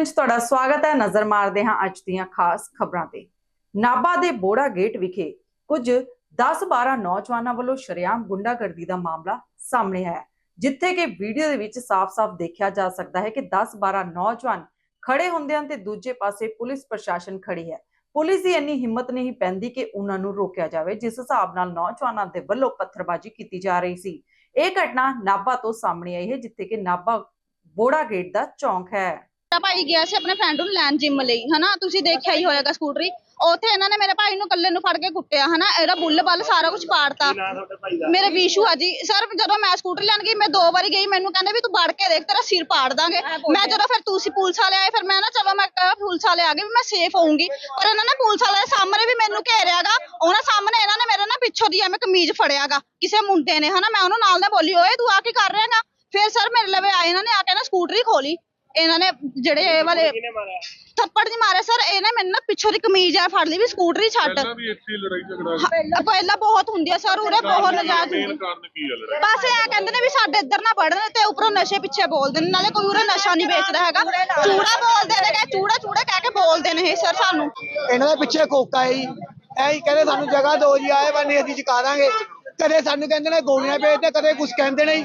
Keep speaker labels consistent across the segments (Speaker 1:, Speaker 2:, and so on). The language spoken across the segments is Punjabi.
Speaker 1: ਬੁਲੇਟਿਨ 'ਚ ਤੁਹਾਡਾ ਸਵਾਗਤ ਹੈ। ਨਜ਼ਰ ਮਾਰਦੇ ਹਾਂ ਅੱਜ ਦੀਆਂ ਖਾਸ ਖਬਰਾਂ ਤੇ। ਨਾਭਾ ਦੇ ਬੋੜਾ ਗੇਟ ਵਿਖੇ ਕੁਝ 10-12 ਨੌਜਵਾਨਾਂ ਵੱਲੋਂ ਸ਼ਰੇਆਮ ਗੁੰਡਾਗਰਦੀ ਦਾ ਮਾਮਲਾ ਸਾਹਮਣੇ ਆਇਆ ਜਿੱਥੇ ਕਿ ਵੀਡੀਓ ਦੇ ਵਿੱਚ ਸਾਫ਼-ਸਾਫ਼ ਦੇਖਿਆ ਜਾ ਸਕਦਾ ਹੈ ਕਿ 10-12 ਨੌਜਵਾਨ ਖੜੇ ਹੁੰਦੇ ਹਨ ਤੇ ਦੂਜੇ ਪਾਸੇ ਪੁਲਿਸ ਪ੍ਰਸ਼ਾਸਨ ਖੜੀ ਹੈ। ਪੁਲਿਸ ਦੀ ਇੰਨੀ ਹਿੰਮਤ ਨਹੀਂ ਪੈਂਦੀ ਕਿ ਉਹਨਾਂ ਨੂੰ ਰੋਕਿਆ ਜਾਵੇ, ਜਿਸ ਹਿਸਾਬ ਨਾਲ ਨੌਜਵਾਨਾਂ ਦੇ ਵੱਲੋਂ ਪੱਥਰਬਾਜ਼ੀ ਕੀਤੀ ਜਾ ਰਹੀ ਸੀ। ਇਹ ਘਟਨਾ ਨਾਭਾ ਤੋਂ ਸਾਹਮਣੇ ਆਈ ਹੈ, ਜਿੱਥੇ ਕਿ ਨਾਭਾ ਬੋੜਾ ਗੇਟ ਦਾ ਚੌਂਕ ਹੈ।
Speaker 2: ਭਾਈ ਗਿਆ ਸੀ ਆਪਣੇ ਫਰੈਂਡ ਨੂੰ ਲੈਣ ਜਿਮ ਲਈ ਹਨਾ? ਤੁਸੀਂ ਦੇਖਿਆ ਹੀ ਹੋਏਗਾ ਸਕੂਟਰੀ। ਉੱਥੇ ਇਹਨਾਂ ਨੇ ਮੇਰੇ ਭਾਈ ਨੂੰ ਇਕੱਲੇ ਨੂੰ ਫੜ ਕੇ ਕੁੱਟਿਆ ਹਨਾ? ਇਹਦਾ ਬੁੱਲ ਬੱਲ ਸਾਰਾ ਕੁਝ ਪਾੜਤਾ। ਮੇਰੇ ਵੀਸ਼ੂ ਆ ਜੀ। ਸਰ ਜਦੋਂ ਮੈਂ ਸਕੂਟਰ ਲੈਣ ਗਈ ਮੈਂ ਦੋ ਵਾਰੀ ਗਈ ਮੈਨੂੰ ਕਹਿੰਦੇ ਵੀ ਤੂੰ ਵੜ ਕੇ ਦੇਖ ਤੇਰਾ ਸਿਰ ਪਾੜ ਦਾਂਗੇ। ਮੈਂ ਜਦੋਂ ਫਿਰ ਤੁਸੀਂ ਪੁਲਿਸ ਵਾਲੇ ਆਏ ਫਿਰ ਮੈਂ ਨਾ ਚਲੋ ਮੈਂ ਕਿਹਾ ਪੁਲਿਸ ਵਾਲੇ ਆ ਗਏ ਵੀ ਮੈਂ ਸੇਫ ਹੋਊਂਗੀ। ਪਰ ਇਹਨਾਂ ਨੇ ਪੁਲਿਸ ਵਾਲੇ ਦੇ ਸਾਹਮਣੇ ਵੀ ਮੈਨੂੰ ਘੇਰਿਆਗਾ। ਉਹਨਾਂ ਸਾਹਮਣੇ ਇਹਨਾਂ ਨੇ ਮੇਰੇ ਨਾ ਪਿੱਛੋਂ ਦੀ ਐਵੇਂ ਕਮੀਜ਼ ਫੜਿਆਗਾ ਕਿਸੇ ਮੁੰਡੇ ਨੇ ਹਨਾ? ਮੈਂ ਉਹਨੂੰ ਨਾਲ ਨਾਲ ਬੋਲੀ ਓਏ ਤੂੰ ਆ ਕੀ ਕਰ ਰਿਹਾਗਾ? ਫਿਰ ਸਰ ਮੇਰੇ ਲਵੇ ਆਏ ਇਹਨਾਂ ਨੇ ਆ ਕੇ ਨਾ ਸਕੂਟਰੀ ਖੋਲੀ। ਇਹਨਾਂ ਨੇ ਜਿਹੜੇ ਇਹ ਵਾਲੇ ਥੱਪੜ ਨਹੀਂ ਮਾਰੇ ਸਰ ਇਹਨੇ ਮੈਨੂੰ ਨਾ ਪਿੱਛੋਂ ਦੀ ਕਮੀਜ਼ ਆ ਫੜ ਲਈ ਵੀ ਸਕੂਟਰੀ ਛੱਡ।
Speaker 3: ਪਹਿਲਾਂ ਵੀ ਇੱਥੇ ਹੀ ਲੜਾਈ ਝਗੜਾ
Speaker 2: ਹਾਂ, ਪਹਿਲਾਂ ਬਹੁਤ ਹੁੰਦੀ ਆ ਸਰ ਉਰੇ ਬਹੁਤ ਨਜਾਇਜ਼
Speaker 3: ਮੇਨ
Speaker 2: ਹੁੰਦੀ।
Speaker 3: ਕਾਰਨ ਕੀ ਹੈ ਲੜਾਈ?
Speaker 2: ਬਸ ਇਹ ਕਹਿੰਦੇ ਨੇ ਵੀ ਸਾਡੇ ਇੱਧਰ ਨਾ ਵੜਨ ਤੇ ਉੱਪਰੋਂ ਨਸ਼ੇ ਪਿੱਛੇ ਬੋਲਦੇ ਨੇ ਨਾਲੇ ਕੋਈ ਉਰੇ ਨਸ਼ਾ ਨਹੀਂ ਵੇਚਦਾ ਹੈਗਾ। ਚੂੜਾ ਬੋਲਦੇ ਨੇ ਚੂੜਾ ਚੂੜਾ ਕਹਿ ਕੇ ਬੋਲਦੇ ਨੇ ਇਹ ਸਰ ਸਾਨੂੰ।
Speaker 4: ਇਹਨਾਂ ਦੇ ਪਿੱਛੇ ਕੋਕਾ ਹੈ ਜੀ। ਐ ਹੀ ਕਹਿੰਦੇ ਸਾਨੂੰ ਜਗ੍ਹਾ ਦਿਓ ਜੀ ਆਏ ਬੰਨੇ ਅਸੀਂ ਚੁਕਾ ਦਾਂਗੇ ਕਦੇ ਸਾਨੂੰ ਕਹਿੰਦੇ ਨੇ ਗੋਲੀਆਂ ਭੇਜਦੇ ਕਦੇ ਕੁਝ ਕਹਿੰਦੇ ਨਹੀਂ।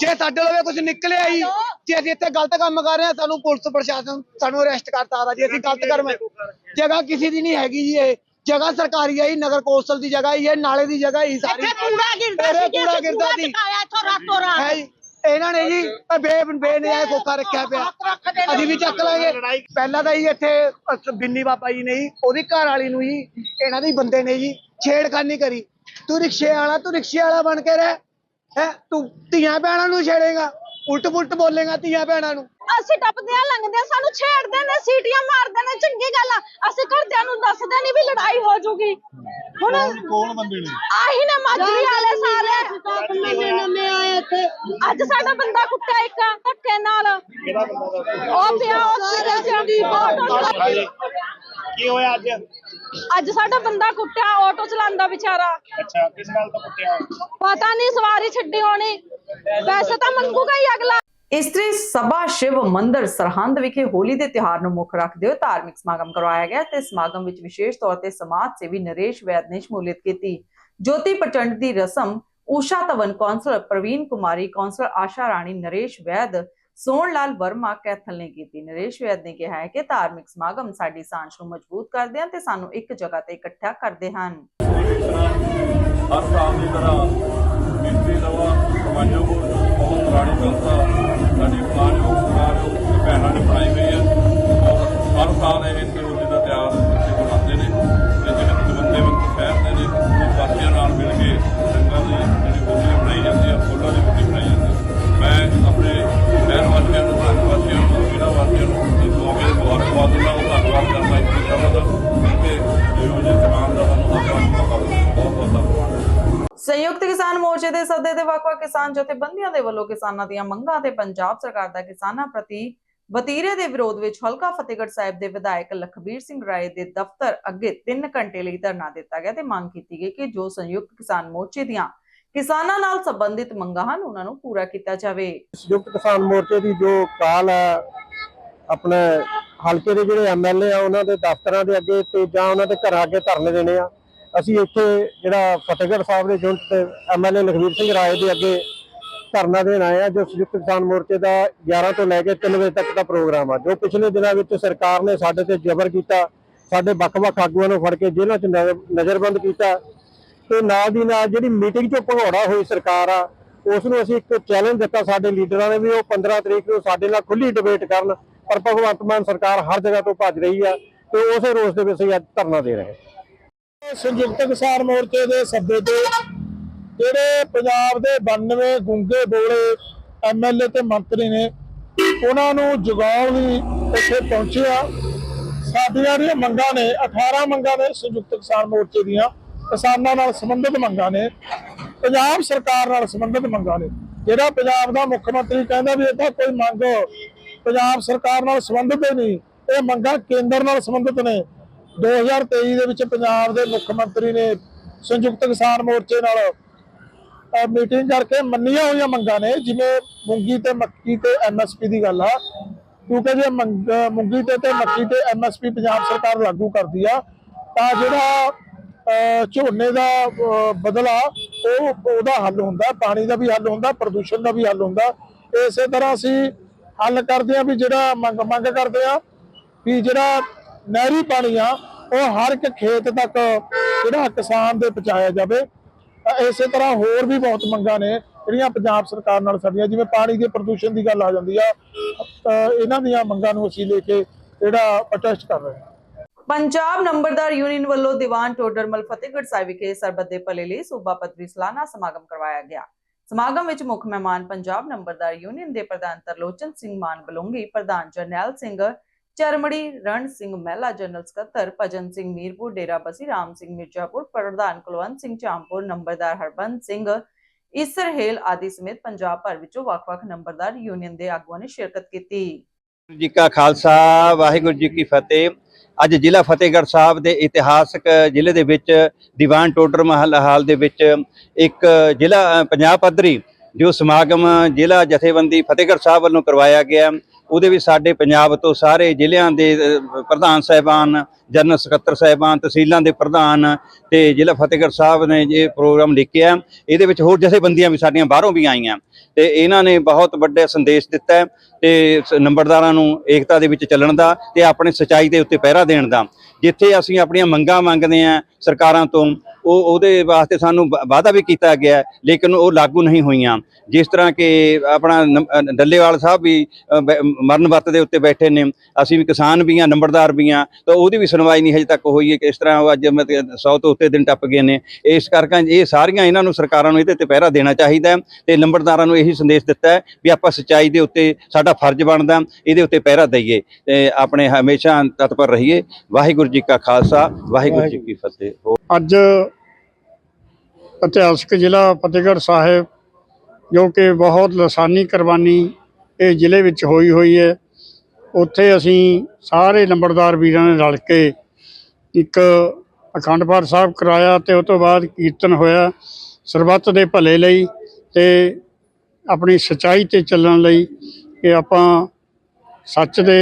Speaker 4: ਜੇ ਸਾਡੇ ਲਵੇ ਕੁਝ ਨਿਕਲਿਆ ਜੀ ਜੇ ਅਸੀਂ ਇੱਥੇ ਗਲਤ ਕੰਮ ਕਰ ਰਹੇ ਹਾਂ ਸਾਨੂੰ ਪੁਲਿਸ ਪ੍ਰਸ਼ਾਸਨ ਸਾਨੂੰ ਅਰੈਸਟ ਕਰਤਾ ਆਦਾ ਜੀ ਅਸੀਂ ਗਲਤ ਕਰਮ ਜਗ੍ਹਾ ਕਿਸੇ ਦੀ ਨਹੀਂ ਹੈਗੀ ਜੀ ਇਹ। ਜਗ੍ਹਾ ਸਰਕਾਰੀ ਹੈ ਜੀ ਨਗਰ ਕੌਂਸਲ ਦੀ ਜਗ੍ਹਾ ਹੀ ਹੈ ਨਾਲੇ ਦੀ ਜਗ੍ਹਾ ਹੀ ਸਾਰੀ।
Speaker 2: ਕੂੜਾ
Speaker 4: ਤੇਰੇ ਕੂੜਾ ਗਿਰਦਾ ਸੀ।
Speaker 2: ਇੱਥੋਂ ਰਾਤੋਂ
Speaker 4: ਹੈ ਜੀ। ਇਹਨਾਂ ਨੇ ਜੀ ਇਹ ਬੇ ਬੇਨਿਆਏ ਕੋਕਾ ਰੱਖਿਆ ਪਿਆ। ਅਸੀਂ ਵੀ ਚੱਕ ਲਾਂਗੇ। ਪਹਿਲਾਂ ਤਾਂ ਜੀ ਇੱਥੇ ਬਿੰਨੀ ਬਾਬਾ ਜੀ ਨੇ ਜੀ ਉਹਦੀ ਘਰ ਵਾਲੀ ਨੂੰ ਜੀ ਇਹਨਾਂ ਦੇ ਹੀ ਬੰਦੇ ਨੇ ਜੀ ਛੇੜਖਾਨੀ ਕਰੀ। ਤੂੰ ਰਿਕਸ਼ੇ ਵਾਲਾ ਤੂੰ ਰਿਕਸ਼ੇ ਵਾਲਾ ਬਣ ਕੇ ਰਹਿ। ਹੈ ਤੂੰ ਧੀਆਂ ਭੈਣਾਂ ਨੂੰ ਛੇੜੇਗਾ ਉਲਟ ਪੁਲਟ ਬੋਲੇਗਾ ਧੀਆਂ ਭੈਣਾਂ ਨੂੰ।
Speaker 2: ਅਸੀਂ ਟੱਪਦੇ ਆ ਲੰਘਦੇ ਆ ਸਾਨੂੰ ਛੇੜਦੇ ਨੇ ਸੀਟੀਆਂ ਮਾਰਦੇ ਨੇ ਚੰਗੀ ਗੱਲ ਆ। ਅਸੀਂ ਘਰਦਿਆਂ ਨੂੰ ਦੱਸਦੇ ਨਹੀਂ ਵੀ ਲੜਾਈ ਹੋ ਜੂਗੀ। ਹੁਣ
Speaker 3: ਕੌਣ ਬੰਦੇ ਨੇ?
Speaker 2: ਆਹੀ ਨੇ ਮਾਜਰੀ ਵਾਲੇ ਸਾਰੇ। ਨਵੇਂ ਨਵੇਂ ਆਏ ਇੱਥੇ। ਅੱਜ ਸਾਡਾ ਬੰਦਾ ਕੁੱਟਿਆ ਇੱਕ ਧੱਕੇ ਨਾਲ। ਉਹ ਪਿਆ ਉੱਥੇ ਜਾਂਦੀ
Speaker 5: ਕੀ ਹੋਇਆ ਅੱਜ?
Speaker 2: ਅੱਜ ਸਾਡਾ ਬੰਦਾ ਕੁੱਟਿਆ ਆਟੋ ਚਲਾਉਂਦਾ ਵਿਚਾਰਾ।
Speaker 5: ਅੱਛਾ ਕਿਸ ਨਾਲ ਤਾਂ ਕੁੱਟਿਆ?
Speaker 2: ਪਤਾ ਨਹੀਂ ਸਵਾਰੀ ਛੱਡੀ ਹੋਣੀ। ਵੈਸੇ ਤਾਂ ਮੰਗੂਗਾ ਹੀ ਅਗਲਾ।
Speaker 1: ਇਸਤਰੀ ਸਭਾ ਸ਼ਿਵ ਮੰਦਿਰ ਸਰਹੰਦ ਵਿਖੇ ਹੋਲੀ ਦੇ ਤਿਉਹਾਰ ਨੂੰ ਮੁੱਖ ਰੱਖਦੇ ਹੋਏ ਧਾਰਮਿਕ ਸਮਾਗਮ ਕਰਵਾਇਆ ਗਿਆ ਤੇ ਸਮਾਗਮ ਵਿੱਚ ਵਿਸ਼ੇਸ਼ ਤੌਰ ਤੇ ਸਮਾਜ ਸੇਵੀ ਨਰੇਸ਼ ਵੈਦ ਨੇ ਸ਼ਮੂਲੀਅਤ ਕੀਤੀ। ਜੋਤੀ ਪ੍ਰਚੰਡ ਦੀ ਰਸਮ ਊਸ਼ਾ ਤਵਨ ਕੌਂਸਲਰ ਪ੍ਰਵੀਨ ਕੁਮਾਰੀ ਕੌਂਸਲਰ ਆਸ਼ਾ ਰਾਣੀ ਨਰੇਸ਼ ਵੈਦ ਸੋਹਣ ਲਾਲ ਵਰਮਾ ਕੈਥਲ ਨੇ ਕੀਤੀ। ਨਰੇਸ਼ ਵੈਦ ਨੇ ਕਿਹਾ ਹੈ ਕਿ ਧਾਰਮਿਕ ਸਮਾਗਮ ਸਾਡੀ ਸਾਂਝ ਨੂੰ ਮਜ਼ਬੂਤ ਕਰਦੇ ਹਨ ਤੇ ਸਾਨੂੰ ਇੱਕ ਜਗ੍ਹਾ ਤੇ ਇਕੱਠਾ ਕਰਦੇ ਹਨ।
Speaker 3: ਹਰ ਸਾਲ ਦੀ ਤਰ੍ਹਾਂ ਗਿਣਤੀ ਦਵਾ ਸਮਾਜੋ ਬਹੁਤ ਪੁਰਾਣੀ ਸੰਸਥਾ
Speaker 1: ਕਿਸਾਨ ਮੋਰਚੇ ਦੇ ਸੱਦੇ ਤੇ ਵੱਖ-ਵੱਖ ਕਿਸਾਨ ਜਥੇਬੰਦੀਆਂ ਦੇ ਵੱਲੋਂ ਕਿਸਾਨਾਂ ਦੀਆਂ ਮੰਗਾਂ ਤੇ ਪੰਜਾਬ ਸਰਕਾਰ ਦਾ ਕਿਸਾਨਾਂ ਪ੍ਰਤੀ ਵਤੀਰੇ ਦੇ ਵਿਰੋਧ ਵਿੱਚ ਹਲਕਾ ਫਤਿਹਗੜ੍ਹ ਸਾਹਿਬ ਦੇ ਵਿਧਾਇਕ ਲਖਬੀਰ ਸਿੰਘ ਰਾਏ ਦੇ ਦਫ਼ਤਰ ਅੱਗੇ 3 ਘੰਟੇ ਲਈ ਧਰਨਾ ਦਿੱਤਾ ਗਿਆ ਤੇ ਮੰਗ ਕੀਤੀ ਗਈ ਕਿ ਜੋ ਸੰਯੁਕਤ ਕਿਸਾਨ ਮੋਰਚੇ ਦੀਆਂ ਕਿਸਾਨਾਂ ਨਾਲ ਸੰਬੰਧਿਤ ਮੰਗਾਂ ਹਨ, ਉਹਨਾਂ ਨੂੰ ਪੂਰਾ ਕੀਤਾ ਜਾਵੇ।
Speaker 6: ਸੰਯੁਕਤ ਕਿਸਾਨ ਮੋਰਚੇ ਦੀ ਜੋ ਕਾਲ ਹੈ, ਆਪਣੇ ਹਲਕੇ ਦੇ ਜਿਹੜੇ ਐਮਐਲਏ ਆ, ਉਹਨਾਂ ਦੇ ਦਫ਼ਤਰਾਂ ਦੇ ਅੱਗੇ ਤੇ ਜਾਂ ਉਹਨਾਂ ਦੇ ਘਰਾਂ ਅੱਗੇ ਧਰਨੇ ਦੇਣੇ ਆ। ਅਸੀਂ ਇੱਥੇ ਜਿਹੜਾ ਫਤਿਹਗੜ੍ਹ ਸਾਹਿਬ ਦੇ ਜੁਨਟ ਤੇ ਐਮਐਲਏ ਲਖਵੀਰ ਸਿੰਘ ਰਾਏ ਦੇ ਅੱਗੇ ਧਰਨਾ ਦੇਣ ਆਏ ਆ ਜੋ ਸੰਯੁਕਤ ਕਿਸਾਨ ਮੋਰਚੇ ਦਾ 11 ਤੋਂ ਲੈ ਕੇ 3 ਵਜੇ ਤੱਕ ਦਾ ਪ੍ਰੋਗਰਾਮ ਆ, ਜੋ ਪਿਛਲੇ ਦਿਨਾਂ ਵਿੱਚ ਸਰਕਾਰ ਨੇ ਸਾਡੇ ਤੇ ਜ਼ਬਰ ਕੀਤਾ, ਸਾਡੇ ਵੱਖ-ਵੱਖ ਆਗੂਆਂ ਨੂੰ ਫੜ ਕੇ ਜੇਲ੍ਹਾਂ 'ਚ ਨਜ਼ਰਬੰਦ ਕੀਤਾ ਤੇ ਨਾਲ ਦੀ ਨਾਲ ਜਿਹੜੀ ਮੀਟਿੰਗ 'ਚੋਂ ਭਗੌੜਾ ਹੋਈ ਸਰਕਾਰ ਆ ਉਸ ਨੂੰ ਅਸੀਂ ਇੱਕ ਚੈਲੰਜ ਦਿੱਤਾ ਸਾਡੇ ਲੀਡਰਾਂ ਨੇ ਵੀ ਉਹ 15 ਤਰੀਕ ਨੂੰ ਸਾਡੇ ਨਾਲ ਖੁੱਲੀ ਡਿਬੇਟ ਕਰਨ, ਪਰ ਭਗਵੰਤ ਮਾਨ ਸਰਕਾਰ ਹਰ ਜਗ੍ਹਾ ਤੋਂ ਭੱਜ ਰਹੀ ਆ ਤੇ ਉਸੇ ਰੋਸ ਦੇ ਵਿੱਚ ਅਸੀਂ ਅੱਜ ਧਰਨਾ ਦੇ ਰਹੇ ਹਾਂ।
Speaker 7: ਸੰਯੁਕਤ ਕਿਸਾਨ ਮੋਰਚੇ ਦੇ ਸੱਦੇ ਤੇ ਜਿਹੜੇ ਪੰਜਾਬ ਦੇ 92 ਗੁੰਗੇ ਬੋਲੇ ਐਮਐਲਏ ਤੇ ਮੰਤਰੀ ਨੇ, ਉਹਨਾਂ ਨੂੰ ਜਗਾਉਣ ਲਈ ਇੱਥੇ ਪਹੁੰਚੇ ਸਾਡੀਆਂ ਜਿਹੜੀਆਂ ਮੰਗਾਂ ਨੇ 18 ਮੰਗਾਂ ਨੇ ਸੰਯੁਕਤ ਕਿਸਾਨ ਮੋਰਚੇ ਦੀਆਂ, ਕਿਸਾਨਾਂ ਨਾਲ ਸੰਬੰਧਿਤ ਮੰਗਾਂ ਨੇ, ਪੰਜਾਬ ਸਰਕਾਰ ਨਾਲ ਸੰਬੰਧਿਤ ਮੰਗਾਂ ਨੇ। ਜਿਹੜਾ ਪੰਜਾਬ ਦਾ ਮੁੱਖ ਮੰਤਰੀ ਕਹਿੰਦਾ ਵੀ ਇਹ ਤਾਂ ਕੋਈ ਮੰਗ ਪੰਜਾਬ ਸਰਕਾਰ ਨਾਲ ਸੰਬੰਧਿਤ ਹੀ ਨਹੀਂ, ਇਹ ਮੰਗਾਂ ਕੇਂਦਰ ਨਾਲ ਸੰਬੰਧਿਤ ਨੇ। 2023 ਦੇ ਵਿੱਚ ਪੰਜਾਬ ਦੇ ਮੁੱਖ ਮੰਤਰੀ ਨੇ ਸੰਯੁਕਤ ਕਿਸਾਨ ਮੋਰਚੇ ਨਾਲ ਮੀਟਿੰਗ ਕਰਕੇ ਮੰਨੀਆਂ ਹੋਈਆਂ ਮੰਗਾਂ ਨੇ, ਜਿਵੇਂ ਮੂੰਗੀ ਤੇ ਮੱਕੀ ਤੇ ਐਮਐਸਪੀ ਦੀ ਗੱਲ ਆ। ਕਿਉਂਕਿ ਜੇ ਮੰਗ- ਮੂੰਗੀ ਤੇ ਤੇ ਮੱਕੀ ਤੇ ਐਮਐਸਪੀ ਪੰਜਾਬ ਸਰਕਾਰ ਲਾਗੂ ਕਰਦੀ ਆ, ਤਾਂ ਜਿਹੜਾ ਝੋਨੇ ਦਾ ਬਦਲਾ, ਉਹ, ਉਹਦਾ ਹੱਲ ਹੁੰਦਾ, ਪਾਣੀ ਦਾ ਵੀ ਹੱਲ ਹੁੰਦਾ, ਪ੍ਰਦੂਸ਼ਣ ਦਾ ਵੀ ਹੱਲ ਹੁੰਦਾ। ਇਸੇ ਤਰ੍ਹਾਂ ਅਸੀਂ ਹੱਲ ਕਰਦੇ ਆ ਵੀ ਜਿਹੜਾ ਮੰਗ ਮੰਗ ਕਰਦੇ ਆ ਵੀ ਜਿਹੜਾ ਨਹਿਰੀ ਪਾਣੀ ਆ ਉਹ ਹਰ ਇੱਕ ਖੇਤ ਤੱਕ ਜਿਹੜਾ ਕਿਸਾਨ ਦੇ ਪਹੁੰਚਾਇਆ ਜਾਵੇ। ਇਸੇ ਤਰ੍ਹਾਂ ਹੋਰ ਵੀ ਬਹੁਤ ਮੰਗਾਂ ਨੇ, ਜਿਹੜੀਆਂ ਪੰਜਾਬ ਸਰਕਾਰ ਨਾਲ ਸਾਡੀਆਂ ਜਿਵੇਂ ਪਾਣੀ ਦੇ ਪ੍ਰਦੂਸ਼ਣ ਦੀ ਗੱਲ ਆ ਜਾਂਦੀ ਆ ਇਹਨਾਂ ਦੀਆਂ ਮੰਗਾਂ ਨੂੰ ਅਸੀਂ ਲੈ ਕੇ ਜਿਹੜਾ ਪ੍ਰੋਟੈਸਟ ਕਰ ਰਹੇ ਹਾਂ।
Speaker 1: ਪੰਜਾਬ ਨੰਬਰਦਾਰ ਯੂਨੀਅਨ ਵੱਲੋਂ ਦੀਵਾਨ ਟੋਡਰਮਲ ਫਤਿਹਗੜ੍ਹ ਸਾਹਿਬ ਵਿਖੇ ਸਰਬੱਤ ਦੇ ਭਲੇ ਲਈ ਸੂਬਾ ਪੱਧਰੀ ਸਾਲਾਨਾ ਸਮਾਗਮ ਕਰਵਾਇਆ ਗਿਆ। ਸਮਾਗਮ ਵਿੱਚ ਮੁੱਖ ਮਹਿਮਾਨ ਪੰਜਾਬ ਨੰਬਰਦਾਰ ਯੂਨੀਅਨ ਦੇ ਪ੍ਰਧਾਨ ਤਰਲੋਚਨ ਸਿੰਘ ਮਾਨ ਬਲੂੰਗੀ, ਪ੍ਰਧਾਨ ਜਰਨੈਲ ਸਿੰਘ ਚਰਮੜੀ, ਰਣ ਸਿੰਘ ਮਹਿਲਾ ਜਨਰਲ ਸਕੱਤਰ, ਭਜਨ ਸਿੰਘ ਮੀਰਪੁਰ, ਡੇਰਾ ਬਸੀ, ਰਾਮ ਸਿੰਘ ਮਿਰਜ਼ਾਪੁਰ, ਪ੍ਰਧਾਨ ਕੁਲਵੰਤ ਸਿੰਘ ਚਾਂਪੁਰ, ਨੰਬਰਦਾਰ ਹਰਬੰਸ ਸਿੰਘ, ਈਸਰ ਹੇਲ ਆਦਿ ਸਮੇਤ ਪੰਜਾਬ ਭਰ ਵਿੱਚੋਂ ਵੱਖ-ਵੱਖ ਨੰਬਰਦਾਰ ਯੂਨੀਅਨ ਦੇ ਆਗੂਆਂ ਨੇ ਸ਼ਿਰਕਤ ਕੀਤੀ।
Speaker 8: ਜੀ ਕਾ ਖਾਲਸਾ, ਵਾਹਿਗੁਰੂ ਜੀ ਕੀ ਫਤਿਹ। ਅੱਜ ਜ਼ਿਲ੍ਹਾ ਫਤਿਹਗੜ੍ਹ ਸਾਹਿਬ ਦੇ ਇਤਿਹਾਸਕ ਜ਼ਿਲ੍ਹੇ ਦੇ ਵਿੱਚ ਦੀਵਾਨ ਟੋਡਰ ਮਹਲ ਹਾਲ ਦੇ ਵਿੱਚ ਇੱਕ ਜ਼ਿਲ੍ਹਾ ਪੰਜਾਬ ਪੱਧਰੀ ਜੋ ਸਮਾਗਮ ਜ਼ਿਲ੍ਹਾ ਜਥੇਬੰਦੀ ਫਤਿਹਗੜ੍ਹ ਸਾਹਿਬ ਵੱਲੋਂ ਕਰਵਾਇਆ ਗਿਆ। ਉਹਦੇ ਵਿੱਚ ਸਾਡੇ ਪੰਜਾਬ ਤੋਂ ਸਾਰੇ ਜ਼ਿਲ੍ਹਿਆਂ ਦੇ ਪ੍ਰਧਾਨ ਸਾਹਿਬਾਨ ਜਨਰਲ ਸਕੱਤਰ ਸਾਹਿਬਾਨ, ਤਹਿਸੀਲਾਂ ਦੇ ਪ੍ਰਧਾਨ ਤੇ ਜ਼ਿਲ੍ਹਾ ਫਤਿਹਗੜ੍ਹ ਸਾਹਿਬ ਨੇ ਇਹ ਪ੍ਰੋਗਰਾਮ ਲਿਖਿਆ ਇਹਦੇ ਵਿੱਚ ਹੋਰ ਜਥੇਬੰਦੀਆਂ ਵੀ ਸਾਡੀਆਂ ਬਾਹਰੋਂ ਵੀ ਆਈਆਂ। ਤੇ ਇਹਨਾਂ ਨੇ ਬਹੁਤ ਵੱਡੇ ਸੰਦੇਸ਼ ਦਿੱਤਾ ਹੈ ਤੇ ਨੰਬਰਦਾਰਾਂ ਨੂੰ ਏਕਤਾ ਦੇ ਵਿੱਚ ਚੱਲਣ ਦਾ ਤੇ ਆਪਣੇ ਸਚਾਈ ਦੇ ਉੱਤੇ ਪਹਿਰਾ ਦੇਣ ਦਾ। ਜਿੱਥੇ ਅਸੀਂ ਆਪਣੀਆਂ ਮੰਗਾਂ ਮੰਗਦੇ ਆ ਸਰਕਾਰਾਂ ਤੋਂ, ਉਹ ਉਹਦੇ ਵਾਸਤੇ ਸਾਨੂੰ ਵਾਅਦਾ ਵੀ ਕੀਤਾ ਗਿਆ ਲੇਕਿਨ ਉਹ ਲਾਗੂ ਨਹੀਂ ਹੋਈਆਂ। ਜਿਸ ਤਰ੍ਹਾਂ ਕਿ ਆਪਣਾ ਨੰ- ਡੱਲੇਵਾਲ ਸਾਹਿਬ ਵੀ ਮਰਨ ਵਰਤ ਦੇ ਉੱਤੇ ਬੈਠੇ ਨੇ। ਅਸੀਂ ਵੀ ਕਿਸਾਨ ਵੀ ਆ ਨੰਬਰਦਾਰ ਵੀ ਆ ਤਾਂ ਉਹਦੀ ਵੀ ਸੁਣਵਾਈ ਨਹੀਂ ਹਜੇ ਤੱਕ ਹੋਈ ਹੈ ਕਿ ਇਸ ਤਰ੍ਹਾਂ ਉਹ ਅੱਜ 100 ਤੋਂ ਉੱਤੇ ਦਿਨ ਟੱਪ ਗਏ ਨੇ। ਇਸ ਕਰਕੇ ਇਹ ਸਾਰੀਆਂ ਇਹਨਾਂ ਨੂੰ ਸਰਕਾਰਾਂ ਨੂੰ ਇਹਦੇ ਤੇ ਪਹਿਰਾ ਦੇਣਾ ਚਾਹੀਦਾ ਹੈ ਤੇ ਨੰਬਰਦਾਰਾਂ ਨੂੰ ਇਹੀ ਸੰਦੇਸ਼ ਦਿੱਤਾ ਹੈ ਵੀ ਆਪਾਂ ਸੱਚਾਈ ਦੇ ਉੱਤੇ ਸਾਡਾ ਫਰਜ਼ ਬਣਦਾ ਇਹਦੇ ਉੱਤੇ ਪਹਿਰਾ ਦਈਏ ਤੇ ਆਪਣੇ ਹਮੇਸ਼ਾ ਤਤਪਰ ਰਹੀਏ। ਵਾਹਿਗੁਰੂ ਜੀ ਕਾ ਖਾਲਸਾ ਵਾਹਿਗੁਰੂ ਜੀ ਕੀ ਫਤਿਹ।
Speaker 5: ਅੱਜ ਇਤਿਹਾਸਕ ਜ਼ਿਲ੍ਹਾ ਫਤਿਹਗੜ੍ਹ ਸਾਹਿਬ ਜੋ ਕਿ ਬਹੁਤ ਲਸਾਨੀ ਕੁਰਬਾਨੀ ਇਹ ਜ਼ਿਲ੍ਹੇ ਵਿੱਚ ਹੋਈ ਹੋਈ ਹੈ। ਉੱਥੇ ਅਸੀਂ ਸਾਰੇ ਨੰਬਰਦਾਰ ਵੀਰਾਂ ਨੇ ਰਲ ਕੇ ਇੱਕ ਅਖੰਡ ਪਾਠ ਸਾਹਿਬ ਕਰਾਇਆ ਤੇ ਉਸ ਤੋਂ ਬਾਅਦ ਕੀਰਤਨ ਹੋਇਆ ਸਰਬੱਤ ਦੇ ਭਲੇ ਲਈ ਤੇ ਆਪਣੀ ਸਚਾਈ ਤੇ ਚੱਲਣ ਲਈ ਕਿ ਆਪਾਂ ਸੱਚ ਦੇ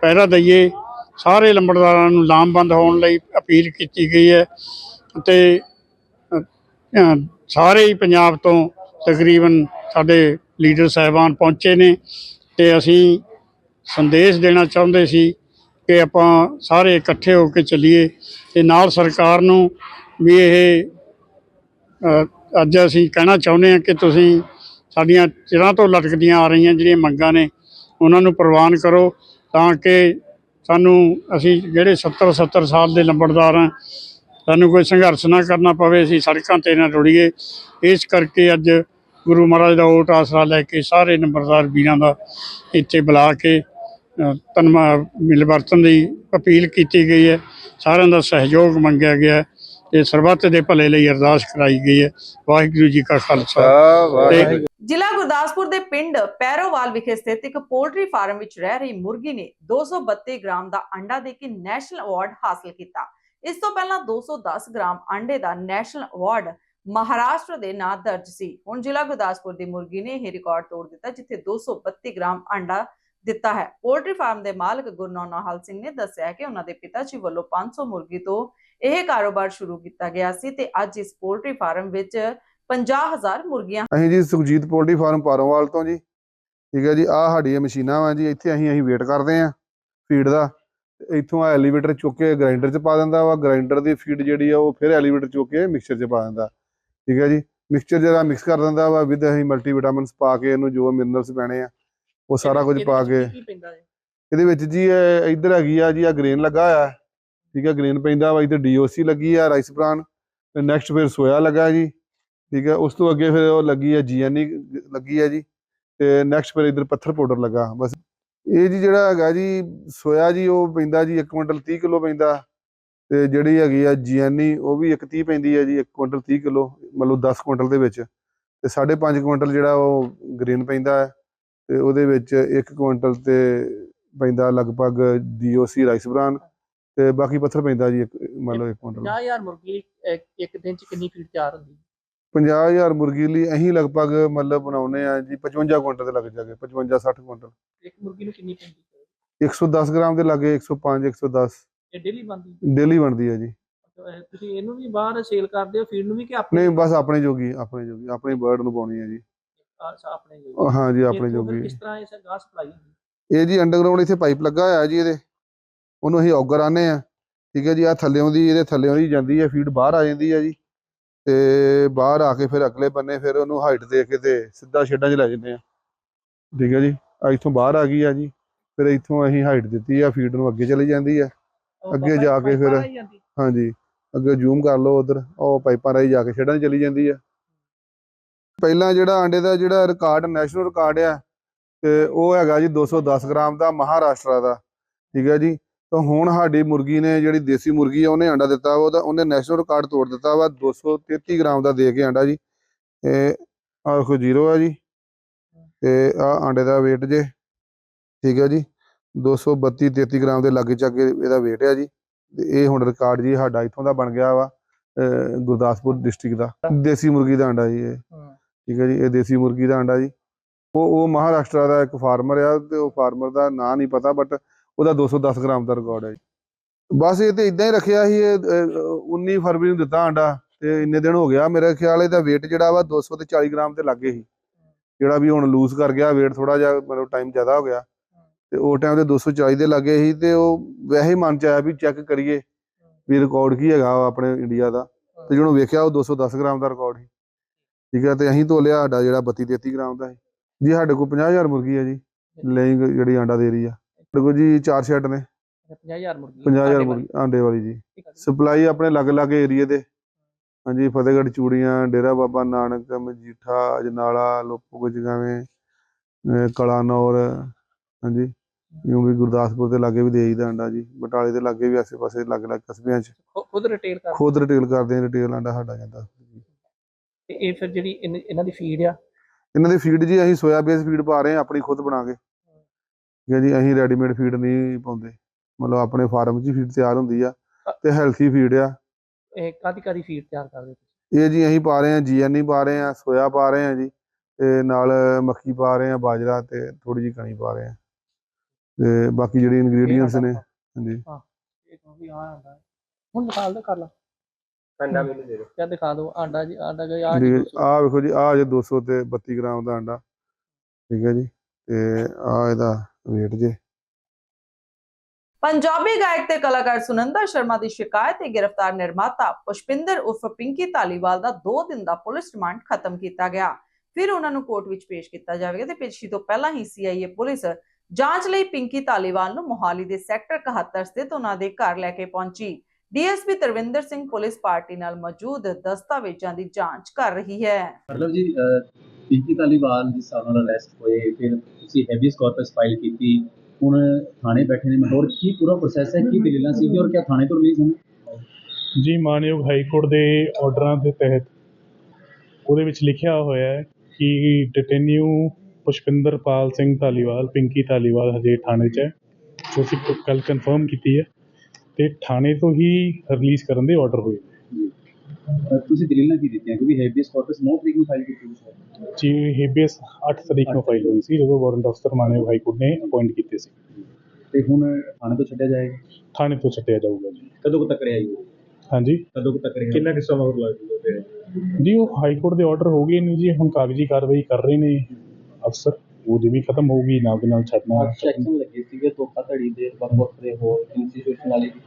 Speaker 5: ਪਹਿਰਾ ਦਈਏ। ਸਾਰੇ ਲੰਬੜਦਾਰਾਂ ਨੂੰ ਲਾਮਬੰਦ ਹੋਣ ਲਈ ਅਪੀਲ ਕੀਤੀ ਗਈ ਹੈ ਤੇ ਸਾਰੇ ਹੀ ਪੰਜਾਬ ਤੋਂ ਤਕਰੀਬਨ ਸਾਡੇ ਲੀਡਰ ਸਾਹਿਬਾਨ ਪਹੁੰਚੇ ਨੇ ਤੇ ਅਸੀਂ ਸੰਦੇਸ਼ ਦੇਣਾ ਚਾਹੁੰਦੇ ਸੀ ਕਿ ਆਪਾਂ ਸਾਰੇ ਇਕੱਠੇ ਹੋ ਕੇ ਚੱਲੀਏ ਤੇ ਨਾਲ ਸਰਕਾਰ ਨੂੰ ਵੀ ਇਹ ਅੱਜ ਅਸੀਂ ਕਹਿਣਾ ਚਾਹੁੰਦੇ ਹਾਂ ਕਿ ਤੁਸੀਂ ਸਾਡੀਆਂ ਚਿਰਾਂ ਤੋਂ ਲਟਕਦੀਆਂ ਆ ਰਹੀਆਂ ਜਿਹੜੀਆਂ ਮੰਗਾਂ ਨੇ, ਉਹਨਾਂ ਨੂੰ ਪ੍ਰਵਾਨ ਕਰੋ ਤਾਂ ਕਿ ਸਾਨੂੰ ਅਸੀਂ ਜਿਹੜੇ 70 70 ਸਾਲ ਦੇ ਲੰਬੜਦਾਰ ਹਾਂ, ਸਾਨੂੰ ਕੋਈ ਸੰਘਰਸ਼ ਨਾ ਕਰਨਾ ਪਵੇ, ਅਸੀਂ ਸੜਕਾਂ ਤੇ ਨਾ ਰੁੜੀਏ ਇਸ ਕਰਕੇ ਅੱਜ ਗੁਰੂ ਮਹਾਰਾਜ ਦਾ ਓਟ ਆਸਰਾ ਲੈ ਕੇ ਸਾਰੇ ਨੰਬਰਦਾਰ ਵੀਰਾਂ ਦਾ ਇੱਥੇ ਬੁਲਾ ਕੇ ਤਨਮਾ ਮਿਲ ਵਰਤਨ ਦੀ ਅਪੀਲ ਕੀਤੀ ਗਈ ਹੈ। ਸਾਰਿਆਂ ਦਾ ਸਹਿਯੋਗ ਮੰਗਿਆ ਗਿਆ ਹੈ ਤੇ ਸਰਬੱਤ ਦੇ ਭਲੇ ਲਈ ਅਰਦਾਸ ਕਰਾਈ ਗਈ ਹੈ। ਵਾਹਿਗੁਰੂ ਜੀ ਕਾ ਖਾਲਸਾ।
Speaker 1: ਜ਼ਿਲ੍ਹਾ ਗੁਰਦਾਸਪੁਰ ਦੇ ਪਿੰਡ ਪੈਰੋਵਾਲ ਵਿਖੇ ਸਥਿਤ ਇੱਕ ਪੋਲਟਰੀ ਫਾਰਮ ਵਿੱਚ ਰਹਿ ਰਹੀ ਮੁਰਗੀ ਨੇ 232 ਗ੍ਰਾਮ ਦਾ ਅੰਡਾ ਦੇ ਕੇ ਨੈਸ਼ਨਲ ਅਵਾਰਡ ਹਾਸਲ ਕੀਤਾ। ਇਸ ਤੋਂ ਪਹਿਲਾਂ 210 ਗ੍ਰਾਮ ਅੰਡੇ ਦਾ ਨੈਸ਼ਨਲ ਅਵਾਰਡ ਮਹਾਰਾਸ਼ਟਰ ਦੇ ਨਾਂ ਦਰਜ ਸੀ। ਹੁਣ ਜ਼ਿਲ੍ਹਾ ਗੁਰਦਾਸਪੁਰ ਦੀ ਮੁਰਗੀ ਨੇ ਇਹ ਰਿਕਾਰਡ ਤੋੜ ਦਿੱਤਾ ਜਿੱਥੇ 232 ਗ੍ਰਾਮ ਅੰਡਾ ਦਿੱਤਾ ਹੈ। ਪੋਲਟਰੀ ਫਾਰਮ ਦੇ ਮਾਲਕ ਗੁਰਨੌਨਾ ਹਲ ਸਿੰਘ ਨੇ ਦੱਸਿਆ ਕਿ ਉਹਨਾਂ ਦੇ ਪਿਤਾ ਜੀ ਵੱਲੋਂ 500 ਮੁਰਗੀ ਤੋਂ ਇਹ ਕਾਰੋਬਾਰ ਸ਼ੁਰੂ ਕੀਤਾ ਗਿਆ ਸੀ ਤੇ ਅੱਜ ਇਸ ਪੋਲਟਰੀ ਫਾਰਮ ਵਿੱਚ 50000 ਮੁਰਗੀਆਂ
Speaker 9: ਅਸੀਂ ਜੀ ਸੁਖਜੀਤ ਪੋਲਟਰੀ ਫਾਰਮ ਪਾਰੋਵਾਲ ਤੋਂ ਜੀ। ਠੀਕ ਹੈ ਜੀ, ਆਹ ਸਾਡੀਆਂ ਮਸ਼ੀਨਾਂ ਵਾ ਜੀ, ਇੱਥੇ ਅਸੀਂ ਅਸੀਂ ਵੇਟ ਕਰਦੇ ਆਂ ਫੀਡ ਦਾ। ਇੱਥੋਂ ਆ ਐਲੀਵੇਟਰ ਚੁੱਕ ਕੇ ਗ੍ਰਾਈਂਡਰ 'ਚ ਪਾ ਦਿੰਦਾ ਵਾ ਗ੍ਰਾਈਂਡਰ ਦੀ ਫੀਡ ਜਿਹੜੀ ਆ ਉਹ ਫਿਰ ਐਲੀਵੇਟਰ ਚੁੱਕ ਕੇ ਮਿਕਸਚਰ 'ਚ ਪਾ ਦਿੰਦਾ। ਠੀਕ ਹੈ ਜੀ ਮਿਕਸਚਰ ਜਿਹੜਾ ਮਿਕਸ ਕਰ ਦਿੰਦਾ ਵਾ ਵਿਦ ਅਸੀਂ ਮਲਟੀਵਿਟਾਮਿਨਸ ਪਾ ਕੇ ਇਹਨੂੰ ਜੋ ਮਿਨਰਲਸ ਪੈਣੇ ਆ ਉਹ ਸਾਰਾ ਕੁਝ ਪਾ ਕੇ ਇਹਦੇ ਵਿੱਚ ਜੀ ਇਹ ਇੱਧਰ ਹੈਗੀ ਆ ਜੀ ਆ ਗ੍ਰੇਨ ਲੱਗਾ ਆ ਠੀਕ ਹੈ ਗ੍ਰੇਨ ਪੈਂਦਾ ਵਾ ਇੱਧਰ ਡੀਓਸੀ ਲੱਗੀ ਆ ਰਾਈਸ ਬ੍ਰਾਨ ਤੇ ਨੈਕਸਟ ਫਿਰ ਸੋਇਆ ਲੱਗਾ ਜੀ। ਠੀਕ ਹੈ ਉਸ ਤੋਂ ਅੱਗੇ ਫਿਰ ਉਹ ਲੱਗੀ ਹੈ ਜੀਐਨਈ ਲੱਗੀ ਹੈ ਜੀ। ਤੇ ਨੈਕਸਟ ਫਿਰ ਇਧਰ ਪੱਥਰ ਪਾਊਡਰ ਲੱਗਾ ਬਸ। ਇਹ ਜੀ ਜਿਹੜਾ ਹੈਗਾ ਜੀ ਸੋਇਆ ਜੀ ਉਹ ਪੈਂਦਾ ਜੀ 1 ਕੁਇੰਟਲ 30 ਕਿਲੋ ਪੈਂਦਾ। ਤੇ ਜਿਹੜੀ ਹੈਗੀ ਆ ਜੀਐਨਈ ਉਹ ਵੀ 1 30 ਪੈਂਦੀ ਹੈ ਜੀ 1 ਕੁਇੰਟਲ 30 ਕਿਲੋ ਮਤਲਬ 10 ਕੁਇੰਟਲ ਦੇ ਵਿੱਚ। ਤੇ 5.5 ਕੁਇੰਟਲ ਜਿਹੜਾ ਉਹ ਗ੍ਰੇਨ ਪੈਂਦਾ ਹੈ। ਤੇ ਉਹਦੇ ਵਿੱਚ 1 ਕੁਇੰਟਲ ਤੇ ਪੈਂਦਾ ਲਗਭਗ ਡੀਓਸੀ ਰਾਈਸ ਬ੍ਰਾਨ ਤੇ ਬਾਕੀ ਪੱਥਰ ਪੈਂਦਾ ਜੀ ਇੱਕ- ਮਤਲਬ 1 ਕੁਇੰਟਲ।
Speaker 10: 50000 ਮੁਰਗੀ ਇੱਕ ਦਿਨ ਚ ਕਿੰਨੀ ਫੀਡ ਤਿਆਰ ਹੁੰਦੀ?
Speaker 9: 50000 ਮੁਰਗੀ ਲਈ ਅਸੀਂ ਲਗਭਗ ਮਤਲਬ ਬਣਾਉਨੇ ਆ ਜੀ 55 ਕੁਇੰਟਲ ਦੇ ਲੱਗ ਜਾਗੇ 55 60 ਕੁਇੰਟਲ।
Speaker 10: ਇੱਕ ਮੁਰਗੀ ਨੂੰ ਕਿੰਨੀ ਪੈਂਦੀ?
Speaker 9: 110 ਗ੍ਰਾਮ ਦੇ ਲਾਗੇ 105 110
Speaker 10: ਇਹ ਡੇਲੀ ਬੰਦੀ
Speaker 9: ਡੇਲੀ ਬਣਦੀ ਹੈ ਜੀ।
Speaker 10: ਤੁਸੀਂ ਇਹਨੂੰ ਵੀ ਬਾਹਰ ਸੇਲ ਕਰਦੇ ਹੋ ਫੀਡ ਨੂੰ ਵੀ ਕਿ ਆਪਣੇ?
Speaker 9: ਨਹੀਂ ਬਸ ਆਪਣੇ ਜੋਗੀ ਆਪਣੇ ਜੋਗੀ ਆਪਣੀ ਬਰਡ ਨੂੰ ਪਾਉਣੀ ਹੈ ਜੀ।
Speaker 10: ਅੱਛਾ, ਆਪਣੇ ਜੋਗੀ।
Speaker 9: ਹਾਂ ਜੀ ਆਪਣੇ ਜੋਗੀ।
Speaker 10: ਕਿਸ ਤਰ੍ਹਾਂ ਇਹ ਗਾਹ ਸਪਲਾਈ ਹੁੰਦੀ?
Speaker 9: ਇਹ ਜੀ ਅੰਡਰਗਰਾਉਂਡ ਇੱਥੇ ਪਾਈਪ ਲੱਗਾ ਹੋਇਆ ਜੀ ਇਹਦੇ। ਉਹਨੂੰ ਅਸੀਂ ਔਗਰ ਆਨੇ ਆ ਠੀਕ ਹੈ ਜੀ ਆ ਥੱਲਿਓਂ ਦੀ ਇਹਦੇ ਥੱਲਿਓਂ ਦੀ ਜਾਂਦੀ ਹੈ ਫੀਡ ਬਾਹਰ ਆ ਜਾਂਦੀ ਹੈ ਜੀ। ਤੇ ਬਾਹਰ ਆ ਕੇ ਫਿਰ ਅਗਲੇ ਬੰਨੇ ਫਿਰ ਉਹਨੂੰ ਹਾਈਟ ਦੇ ਕੇ ਤੇ ਸਿੱਧਾ ਸ਼ੈੱਡਾਂ 'ਚ ਲੈ ਜਾਂਦੇ ਆ ਠੀਕ ਹੈ ਜੀ ਆ ਇੱਥੋਂ ਬਾਹਰ ਆ ਗਈ ਆ ਜੀ। ਫਿਰ ਇੱਥੋਂ ਅਸੀਂ ਹਾਈਟ ਦਿੱਤੀ ਆ ਫੀਡ ਨੂੰ ਅੱਗੇ ਚਲੀ ਜਾਂਦੀ ਆ
Speaker 10: ਉਹ
Speaker 9: ਅੱਗੇ ਜਾ ਕੇ ਫਿਰ-। ਹਾਂਜੀ ਅੱਗੇ ਜ਼ੂਮ ਕਰ ਲਓ ਉਧਰ ਉਹ ਪਾਈਪਾਂ ਰਾਹੀਂ ਜਾ ਕੇ ਛੱਡਣ ਚਲੀ ਜਾਂਦੀ ਆ ਪਹਿਲਾਂ ਜਿਹੜਾ ਆਂਡੇ ਦਾ ਜਿਹੜਾ ਰਿਕਾਰਡ ਨੈਸ਼ਨਲ ਰਿਕਾਰਡ ਆ, ਤੇ ਉਹ ਹੈਗਾ ਜੀ 210 ਗ੍ਰਾਮ ਦਾ ਮਹਾਰਾਸ਼ਟਰ ਦਾ, ਠੀਕ ਹੈ ਜੀ? ਤਾਂ ਹੁਣ ਸਾਡੀ ਮੁਰਗੀ ਨੇ ਜਿਹੜੀ ਦੇਸੀ ਮੁਰਗੀ ਆ, ਉਹਨੇ ਆਂਡਾ ਦਿੱਤਾ ਉਹਦਾ, ਉਹਨੇ ਨੈਸ਼ਨਲ ਰਿਕਾਰਡ ਤੋੜ ਦਿੱਤਾ ਵਾ 233 ਗ੍ਰਾਮ ਦਾ ਦੇ ਕੇ ਆਂਡਾ ਜੀ। ਇਹ ਆਹ ਦੇਖੋ ਜ਼ੀਰੋ ਆ ਜੀ, ਤੇ ਆ ਆਂਡੇ ਦਾ weight ਜੇ, ਠੀਕ ਹੈ ਜੀ? 232 33 ਗ੍ਰਾਮ ਦੇ ਲਾਗੇ ਚਾਗੇ ਇਹਦਾ weight ਆ ਜੀ। ਤੇ ਇਹ ਹੁਣ ਰਿਕਾਰਡ ਜੀ ਸਾਡਾ ਇਥੋਂ ਦਾ ਬਣ ਗਿਆ ਵਾ, ਅਹ ਗੁਰਦਾਸਪੁਰ ਡਿਸਟ੍ਰਿਕਟ ਦਾ, ਦੇਸੀ ਮੁਰਗੀ ਦਾ ਅੰਡਾ ਜੀ ਇਹ। ਠੀਕ ਹੈ ਜੀ ਇਹ ਦੇਸੀ ਮੁਰਗੀ ਦਾ ਅੰਡਾ ਜੀ। ਉਹ ਉਹ ਮਹਾਰਾਸ਼ਟਰ ਦਾ ਇੱਕ ਫਾਰਮਰ ਆ ਤੇ ਉਹ ਫਾਰਮਰ ਦਾ ਨਾਂ ਨਹੀਂ ਪਤਾ ਬਟ ਉਹਦਾ 210 ਗ੍ਰਾਮ ਦਾ ਰਿਕਾਰਡ ਹੈ ਜੀ। ਬਸ ਇਹ ਤੇ ਇਦਾਂ ਹੀ ਰੱਖਿਆ ਸੀ ਇਹ ਅਹ, 19 ਫਰਵਰੀ ਨੂੰ ਦਿੱਤਾ ਅੰਡਾ ਤੇ ਇੰਨੇ ਦਿਨ ਹੋ ਗਿਆ। ਮੇਰੇ ਖਿਆਲ ਇਹਦਾ weight ਜਿਹੜਾ ਵਾ 200 ਤੇ 40 ਗ੍ਰਾਮ ਤੇ ਲੱਗੇ ਸੀ। ਜਿਹੜਾ ਵੀ ਹੁਣ ਲੂਜ਼ ਕਰ ਗਿਆ weight ਥੋੜਾ ਜਿਹਾ ਮਤਲਬ ਟਾਈਮ ਜ਼ਿਆਦਾ ਹੋ ਗਿਆ। ਤੇ ਉਹ ਟਾਈਮ ਤੇ 240 ਦੇ ਲੱਗੇ ਸੀ ਤੇ ਉਹ ਵੈਸੇ ਹੀ ਮਨ ਚ ਆਇਆ ਵੀ ਚੈੱਕ ਕਰੀਏ ਵੀ ਰਿਕਾਰਡ ਕੀ ਹੈਗਾ ਆਪਣੇ ਇੰਡੀਆ ਦਾ। ਤੇ ਜਿਹਨੂੰ ਵੇਖਿਆ ਉਹ 210 ਗ੍ਰਾਮ ਦਾ ਰਿਕਾਰਡ ਸੀ। ਠੀਕ ਹੈ ਤੇ ਅਸੀਂ ਤੋਲਿਆ ਸਾਡਾ ਜਿਹੜਾ 32 33 ਗ੍ਰਾਮ ਦਾ ਸੀ। ਜੀ ਸਾਡੇ ਕੋਲ 50000 ਮੁਰਗੀ ਹੈ ਜੀ ਲਈ ਜਿਹੜੀ ਆਂਡਾ ਦੇ ਰਹੀ ਆ। ਸਾਡੇ ਕੋਲ ਜੀ ਚਾਰ ਸ਼ੈੱਡ ਨੇ।
Speaker 10: 50000 ਮੁਰਗੀ।
Speaker 9: 50000
Speaker 10: ਆਂਡੇ
Speaker 9: ਮੁਰਗੀ ਆਂਡੇ ਵਾਲੀ ਜੀ। ਸਪਲਾਈ ਆਪਣੇ ਅਲੱਗ-ਅਲੱਗ ਏਰੀਏ ਦੇ ਹਾਂਜੀ ਫਤਿਹਗੜ੍ਹ ਚੂੜੀਆਂ ਡੇਰਾ ਬਾਬਾ ਨਾਨਕ ਮਜੀਠਾ ਅਜਨਾਲਾ ਲੋਪੋ ਜਗਾਵੇਂ ਅਹ ਕਲਾਨੌਰ ਹਾਂਜੀ। ਇਉਂ ਵੀ ਗੁਰਦਾਸਪੁਰ ਦੇ ਲਾਗੇ ਵੀ ਦੇਈਦਾ ਅੰਡਾ ਜੀ। ਬਟਾਲੇ ਦੇ ਲਾਗੇ ਵੀ ਆਸੇ-ਪਾਸੇ ਅਲੱਗ-ਅਲੱਗ ਕਸਬਿਆਂ 'ਚ।
Speaker 10: ਖੁਦ ਰਿਟੇਲ ਕਰ
Speaker 9: ਖੁਦ ਰਿਟੇਲ ਕਰਦੇ ਆ ਰਿਟੇਲ ਆਂਡਾ ਸਾਡਾ ਜਾਂਦਾ।
Speaker 10: ਤੇ ਇਹ ਫਿਰ ਜਿਹੜੀ ਇਹਨ- ਇਹਨਾਂ ਦੀ ਫੀਡ ਆ?
Speaker 9: ਇਹਨਾਂ ਦੀ ਫੀਡ ਜੀ ਅਸੀਂ ਸੋਇਆ ਬੇਸ ਫੀਡ ਪਾ ਰਹੇ ਹਾਂ ਆਪਣੀ ਖੁਦ ਬਣਾ ਕੇ। ਠੀਕ ਹੈ ਜੀ ਅਸੀਂ ਰੈਡੀਮੇਡ ਫੀਡ ਨਹੀਂ ਪਾਉਂਦੇ। ਮਤਲਬ ਆਪਣੇ ਫਾਰਮ 'ਚ ਫੀਡ ਤਿਆਰ ਹੁੰਦੀ ਆ ਤੇ ਹੈਲਥੀ ਫੀਡ ਆ।
Speaker 10: ਇਹ ਕਾਦੀ ਕਾਦੀ ਫੀਡ ਤਿਆਰ ਕਰਦੇ ਤੁਸੀਂ?
Speaker 9: ਇਹ ਜੀ ਅਸੀਂ ਪਾ ਰਹੇ ਹਾਂ ਜੀਐਨਈ ਪਾ ਰਹੇ ਹਾਂ ਸੋਇਆ ਪਾ ਰਹੇ ਹਾਂ ਜੀ ਤੇ ਨਾਲ ਮੱਕੀ ਪਾ ਰਹੇ ਹਾਂ ਬਾਜਰਾ ਤੇ ਥੋੜੀ ਜਿਹੀ ਕਣੀ ਪਾ ਰਹੇ ਹਾਂ। ਤੇ ਬਾਕੀ ਜਿਹੜੇ ਇੰਗਰੀਡੀਅੰਟਸ ਨੇ ਹਾਂਜੀ।
Speaker 10: ਇਹ ਕਹੋ ਵੀ ਆ ਆਂਡਾ ਹੁਣ ਦਿਖਾ ਦੇ ਕਰ ਲਾ ਅੰਡਾ ਮੈਨੂੰ ਦੇ ਦਿਓ। ਦਿਖਾ ਦਿਓ ਆਂਡਾ ਜੀ ਆਂਡਾ ਗਿਆ ਆ ਜੀ
Speaker 9: ਆ ਵੇਖੋ ਜੀ ਆ ਜੇ 200 ਤੇ 32 ਗ੍ਰਾਮ ਦਾ ਅੰਡਾ ਠੀਕ ਹੈ ਜੀ ਤੇ ਆ ਇਹਦਾ weight ਜੇ।
Speaker 1: ਪੰਜਾਬੀ ਗਾਇਕ ਤੇ ਕਲਾਕਾਰ ਸੁਨੰਦਾ ਸ਼ਰਮਾ ਦੀ ਸ਼ਿਕਾਇਤ ਤੇ ਗ੍ਰਿਫਤਾਰ ਨਿਰਮਾਤਾ ਪੁਸ਼ਪਿੰਦਰ ਉਰਫ ਪਿੰਕੀ ਧਾਲੀਵਾਲ ਦਾ 2 ਦਿਨ ਦਾ ਪੁਲਿਸ ਰਿਮਾਂਡ ਖਤਮ ਕੀਤਾ ਗਿਆ। ਫਿਰ ਉਹਨਾਂ ਨੂੰ ਕੋਰਟ ਵਿੱਚ ਪੇਸ਼ ਕੀਤਾ ਜਾਵੇਗਾ ਤੇ ਪੇਸ਼ੀ ਤੋਂ ਪਹਿਲਾਂ ਹੀ ਸੀਆਈਏ ਪੁਲਿਸ ਜਾਂਚ ਲਈ ਪਿੰਕੀ ਧਾਲੀਵਾਲ ਨੂੰ ਮੋਹਾਲੀ ਦੇ ਸੈਕਟਰ 71 ਸਥਿਤ ਉਹਨਾਂ ਦੇ ਘਰ ਲੈ ਕੇ ਪਹੁੰਚੀ। DSP Tarvinder Singh police party ਨਾਲ ਮੌਜੂਦ ਦਸਤਾਵੇਜ਼ਾਂ ਦੀ ਜਾਂਚ ਕਰ ਰਹੀ ਹੈ।
Speaker 11: ਮਤਲਬ ਜੀ ਪਿੰਕੀ ਧਾਲੀਵਾਲ ਜਿਸ ਹਿਸਾਬ ਨਾਲ ਅਰੈਸਟ ਹੋਏ ਫਿਰ ਤੁਸੀਂ ਹੈਵੀਸ ਕਾਰਪਸ ਫਾਈਲ ਕੀਤੀ ਹੁਣ ਥਾਣੇ ਬੈਠੇ ਨੇ ਮਹੌਰ ਕੀ ਪੂਰਾ ਪ੍ਰੋਸੈਸ ਹੈ ਕੀ ਦਲੀਲਾਂ ਸੀ ਔਰ ਕਿਆ ਥਾਣੇ ਤੋਂ ਰਿਲੀਜ਼ ਹੋਣੇ?
Speaker 12: ਜੀ ਮਾਨਯੋਗ ਹਾਈ ਕੋਰਟ ਦੇ ਆਰਡਰਾਂ ਦੇ ਤਹਿਤ ਉਹਦੇ ਵਿੱਚ ਲਿਖਿਆ ਹੋਇਆ ਹੈ ਕਿ ਡਿਟੇਨਿਊ ਪੁਸ਼ਪਿੰਦਰਪਾਲ ਸਿੰਘ ਧਾਲੀਵਾਲ ਪਿੰਕੀ ਧਾਲੀਵਾਲ ਹਜੇ ਥਾਣੇ 'ਚ ਹੈ। ਜੋ ਅਸੀਂ ਕੱਲ ਕਨਫਰਮ ਕੀਤੀ ਹੈ। ਤੇ ਥਾਣੇ ਤੋਂ ਹੀ ਰਿਲੀਜ਼ ਕਰਨ ਦੇ ਆਰਡਰ ਹੋਏ।
Speaker 11: ਤੁਸੀਂ ਦਲੀਲਾਂ ਕੀ ਦਿੱਤੀਆਂ? ਕਿਉਂਕਿ ਹੈਵੀਸ ਕਾਰਪਸ 9 ਤਰੀਕ ਨੂੰ ਫਾਈਲ ਕੀਤੀ ਸੀ।
Speaker 12: ਜੀ ਹੇਬੀਅਸ 8 ਤਰੀਕ ਨੂੰ ਫਾਈਲ ਹੋਈ ਸੀ ਜਦੋਂ ਵਾਰੰਟ ਅਫਸਰ ਮਾਨਯੋਗ ਹਾਈ ਕੋਰਟ ਨੇ ਅਪਾਇੰਟ ਕੀਤੇ ਸੀ।
Speaker 11: ਤੇ ਹੁਣ ਥਾਣੇ ਤੋਂ ਛੱਡਿਆ ਜਾਏਗਾ?
Speaker 12: ਥਾਣੇ ਤੋਂ ਛੱਡਿਆ ਜਾਊਗਾ ਜੀ।
Speaker 11: ਕਦੋਂ ਕੁ ਤੱਕ ਰਿਹਾ ਜੀ?
Speaker 12: ਹਾਂਜੀ?
Speaker 11: ਕਦੋਂ ਕੁ ਤੱਕ ਰਿਹਾ?
Speaker 12: ਕਿੰਨਾ ਕਿ ਸਮਾਂ ਹੋਰ ਲੱਗ ਜੂਗਾ ਜੀ ਉਹ ਹਾਈ ਕੋਰਟ ਦੇ ਆਰਡਰ ਹੋ ਗਏ ਨੇ ਜੀ ਹੁਣ ਕਾਗਜ਼ੀ ਕਾਰਵਾਈ ਕਰ ਰਹੇ ਨੇ ਅਫਸਰ। ਉਹਦੀ ਵੀ ਖਤਮ ਹੋਊਗੀ ਨਾਲ ਦੇ ਨਾਲ ਛੱਡਣਾ।
Speaker 11: ਸੈਕਸ਼ਨ ਲੱਗੇ ਸੀਗੇ ਧੋਖਾਧੜੀ ਦੇ ਵੱਖ-ਵੱਖ ਦੇ ਹੋਰ ਇੰਸਟੀਟਿਊਸ਼ਨਲਿਟੀ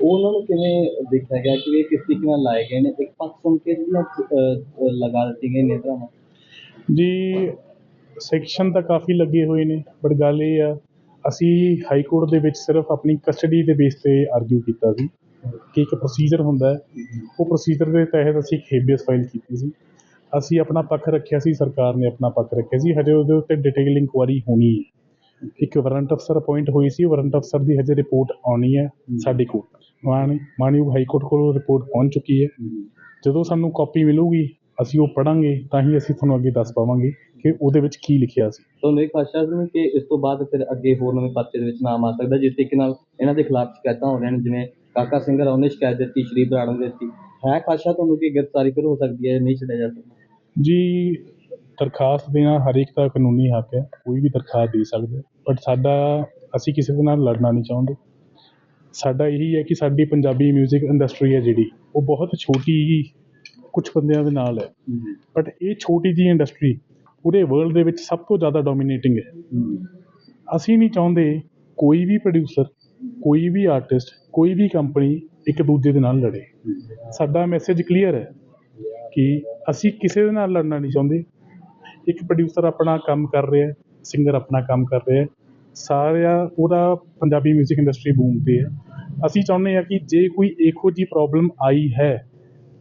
Speaker 11: ਉਹਨਾਂ ਨੂੰ ਕਿਵੇਂ ਦੇਖਿਆ ਗਿਆ ਕਿ ਇਹ ਕਿਸ ਤਰੀਕੇ ਨਾਲ ਲਾਏ ਗਏ ਨੇ? ਇੱਕ ਪੱਖ ਸੁਣ ਕੇ ਜਿਹੜਾ ਲਗਾ ਦਿੱਤੀ ਗਈ ਨੇਤਰਾਂ
Speaker 12: ਜੀ ਸੈਕਸ਼ਨ ਤਾਂ ਕਾਫੀ ਲੱਗੇ ਹੋਏ ਨੇ ਬਟ ਗੱਲ ਇਹ ਆ ਅਸੀਂ ਹਾਈ ਕੋਰਟ ਦੇ ਵਿੱਚ ਸਿਰਫ ਆਪਣੀ ਕਸਟਡੀ ਦੇ ਬੇਸ ਤੇ ਆਰਗੂ ਕੀਤਾ ਸੀ ਕਿ ਇੱਕ ਪ੍ਰੋਸੀਜਰ ਹੁੰਦਾ ਉਹ ਪ੍ਰੋਸੀਜਰ ਦੇ ਤਹਿਤ ਅਸੀਂ ਇੱਕ ਹੇਬੀਅਸ ਫਾਈਲ ਕੀਤੀ ਸੀ। ਅਸੀਂ ਆਪਣਾ ਪੱਖ ਰੱਖਿਆ ਸੀ, ਸਰਕਾਰ ਨੇ ਆਪਣਾ ਪੱਖ ਰੱਖਿਆ ਸੀ, ਹਜੇ ਉਹਦੇ ਉੱਤੇ ਡਿਟੇਲ ਇਨਕੁਆਰੀ ਹੋਣੀ ਹੈ। ਇੱਕ ਵਾਰੰਟ ਅਫਸਰ ਅਪਾਇੰਟ ਹੋਈ ਸੀ ਵਾਰੰਟ ਅਫਸਰ ਦੀ ਹਜੇ ਰਿਪੋਰਟ ਆਉਣੀ ਹੈ ਸਾਡੇ ਕੋਲ। ਮਾਨ, ਮਾਨਯੋਗ ਹਾਈ ਕੋਰਟ ਕੋਲ ਰਿਪੋਰਟ ਪਹੁੰਚ ਚੁੱਕੀ ਹੈ। ਜਦੋਂ ਸਾਨੂੰ ਕਾਪੀ ਮਿਲੂਗੀ, ਅਸੀਂ ਉਹ ਪੜਾਂਗੇ ਤਾਂ ਹੀ ਅਸੀਂ ਤੁਹਾਨੂੰ ਅੱਗੇ ਦੱਸ ਪਾਵਾਂਗੇ ਕਿ ਉਹਦੇ ਵਿੱਚ ਕੀ ਲਿਖਿਆ ਸੀ।
Speaker 11: ਤੁਹਾਨੂੰ ਇੱਕ ਆਸ਼ਾ ਸੀ ਕਿ ਇਸ ਤੋਂ ਬਾਅਦ ਫਿਰ ਅੱਗੇ ਹੋਰ ਨਵੇਂ ਪਰਚੇ ਦੇ ਵਿੱਚ ਨਾਮ ਆ ਸਕਦਾ, ਜਿਸ ਤਰੀਕੇ ਨਾਲ ਇਹਨਾਂ ਦੇ ਖਿਲਾਫ ਸ਼ਿਕਾਇਤਾਂ ਹੋ ਰਹੀਆਂ ਨੇ, ਜਿਵੇਂ ਕਾਕਾ ਸਿੰਘ ਰਾਓ ਨੇ ਸ਼ਿਕਾਇਤ ਦਿੱਤੀ, ਸ਼੍ਰੀ ਬਰਾੜ ਨੇ ਦਿੱਤੀ। ਹੈ ਖਾਸ਼ਾ ਤੁਹਾਨੂੰ ਕਿ ਗ੍ਰਿਫਤਾਰੀ ਫਿਰ ਹੋ ਸਕਦੀ ਹੈ, ਨਹੀਂ ਛੱਡਿਆ ਜਾ ਸਕਦਾ।
Speaker 12: ਜੀ ਦਰਖਾਸਤ ਦੇਣਾ ਹਰ ਇੱਕ ਦਾ ਕਾਨੂੰਨੀ ਹੱਕ ਹੈ ਕੋਈ ਵੀ ਦਰਖਾਸਤ ਦੇ ਸਕਦਾ ਬਟ ਸਾਡਾ ਅਸੀਂ ਕਿਸੇ ਦੇ ਨਾਲ ਲੜਨਾ ਨਹੀਂ ਚਾਹੁੰਦੇ। ਸਾਡਾ ਇਹੀ ਹੈ ਕਿ ਸਾਡੀ ਪੰਜਾਬੀ 뮤직 ਇੰਡਸਟਰੀ ਹੈ ਜਿਹੜੀ ਉਹ ਬਹੁਤ ਛੋਟੀ ਹੀ ਕੁਝ ਬੰਦਿਆਂ ਦੇ ਨਾਲ ਹੈ। ਬਟ ਇਹ ਛੋਟੀ ਜੀ ਇੰਡਸਟਰੀ ਪੂਰੇ ਵਰਲਡ ਦੇ ਵਿੱਚ ਸਭ ਤੋਂ ਜ਼ਿਆਦਾ ਡੋਮੀਨੇਟਿੰਗ ਹੈ। ਅਸੀਂ ਨਹੀਂ ਚਾਹੁੰਦੇ ਕੋਈ ਵੀ ਪ੍ਰੋਡਿਊਸਰ ਕੋਈ ਵੀ ਆਰਟਿਸਟ ਕੋਈ ਵੀ ਕੰਪਨੀ ਇੱਕ ਦੂਜੇ ਦੇ ਨਾਲ ਲੜੇ। ਸਾਡਾ ਮੈਸੇਜ ਕਲੀਅਰ ਹੈ। ਕਿ ਅਸੀਂ ਕਿਸੇ ਦੇ ਨਾਲ ਲੜਨਾ ਨਹੀਂ ਚਾਹੁੰਦੇ। ਇੱਕ ਪ੍ਰੋਡਿਊਸਰ ਆਪਣਾ ਕੰਮ ਕਰ ਰਿਹਾ ਸਿੰਗਰ ਆਪਣਾ ਕੰਮ ਕਰ ਰਿਹਾ ਹੈ। ਸਾਰਿਆ, ਉਹਦਾ ਪੰਜਾਬੀ 뮤직 ਇੰਡਸਟਰੀ ਬੂਮ ਤੇ ਹੈ। ਅਸੀਂ ਚਾਹੁੰਦੇ ਹਾਂ ਕਿ ਜੇ ਕੋਈ ਇਹੋ ਜੀ ਪ੍ਰੋਬਲਮ ਆਈ ਹੈ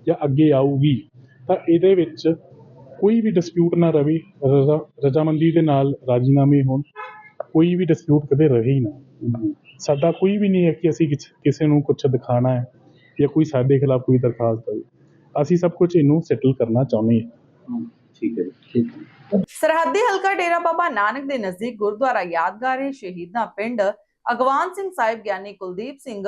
Speaker 12: ਜਾਂ ਅੱਗੇ ਆਊਗੀ, ਤਾਂ ਇਹਦੇ ਵਿੱਚ ਕੋਈ ਵੀ ਡਿਸਪਿਊਟ ਨਾ ਰਵੇ, ਰਜ਼ਾ, ਰਜ਼ਾਮੰਦੀ ਦੇ ਨਾਲ ਰਾਜੀਨਾਮੇ ਹੋਣ। ਕੋਈ ਵੀ ਡਿਸਪਿਊਟ ਕਦੇ ਰਹੇ ਹੀ ਨਾ। ਸਾਡਾ ਕੋਈ ਵੀ ਨਹੀਂ ਹੈ ਕਿ ਅਸੀਂ ਕਿਸ- ਕਿਸੇ ਨੂੰ ਕੁਝ ਦਿਖਾਣਾ ਹੈ ਜਾਂ ਕੋਈ ਸਾਡੇ ਖਿਲਾਫ ਕੋਈ ਦਰਖਾਸਤ ਦੇਵੇ। ਅਸੀਂ ਸਭ ਕੁਝ ਇਹਨੂੰ ਸੈਟਲ ਕਰਨਾ ਚਾਹੁੰਦੇ ਹਾਂ।
Speaker 11: ਠੀਕ ਹੈ ਜੀ, ਠੀਕ ਹੈ।
Speaker 1: ਸਰਹੱਦੀ ਹਲਕਾ ਡੇਰਾ ਬਾਬਾ ਨਾਨਕ ਦੇ ਨਜ਼ਦੀਕ ਗੁਰਦੁਆਰਾ ਯਾਦਗਾਰ ਸ਼ਹੀਦਾਂ ਪਿੰਡ ਅਗਵਾਨ ਸਿੰਘ ਸਾਹਿਬ ਗਿਆਨੀ ਕੁਲਦੀਪ ਸਿੰਘ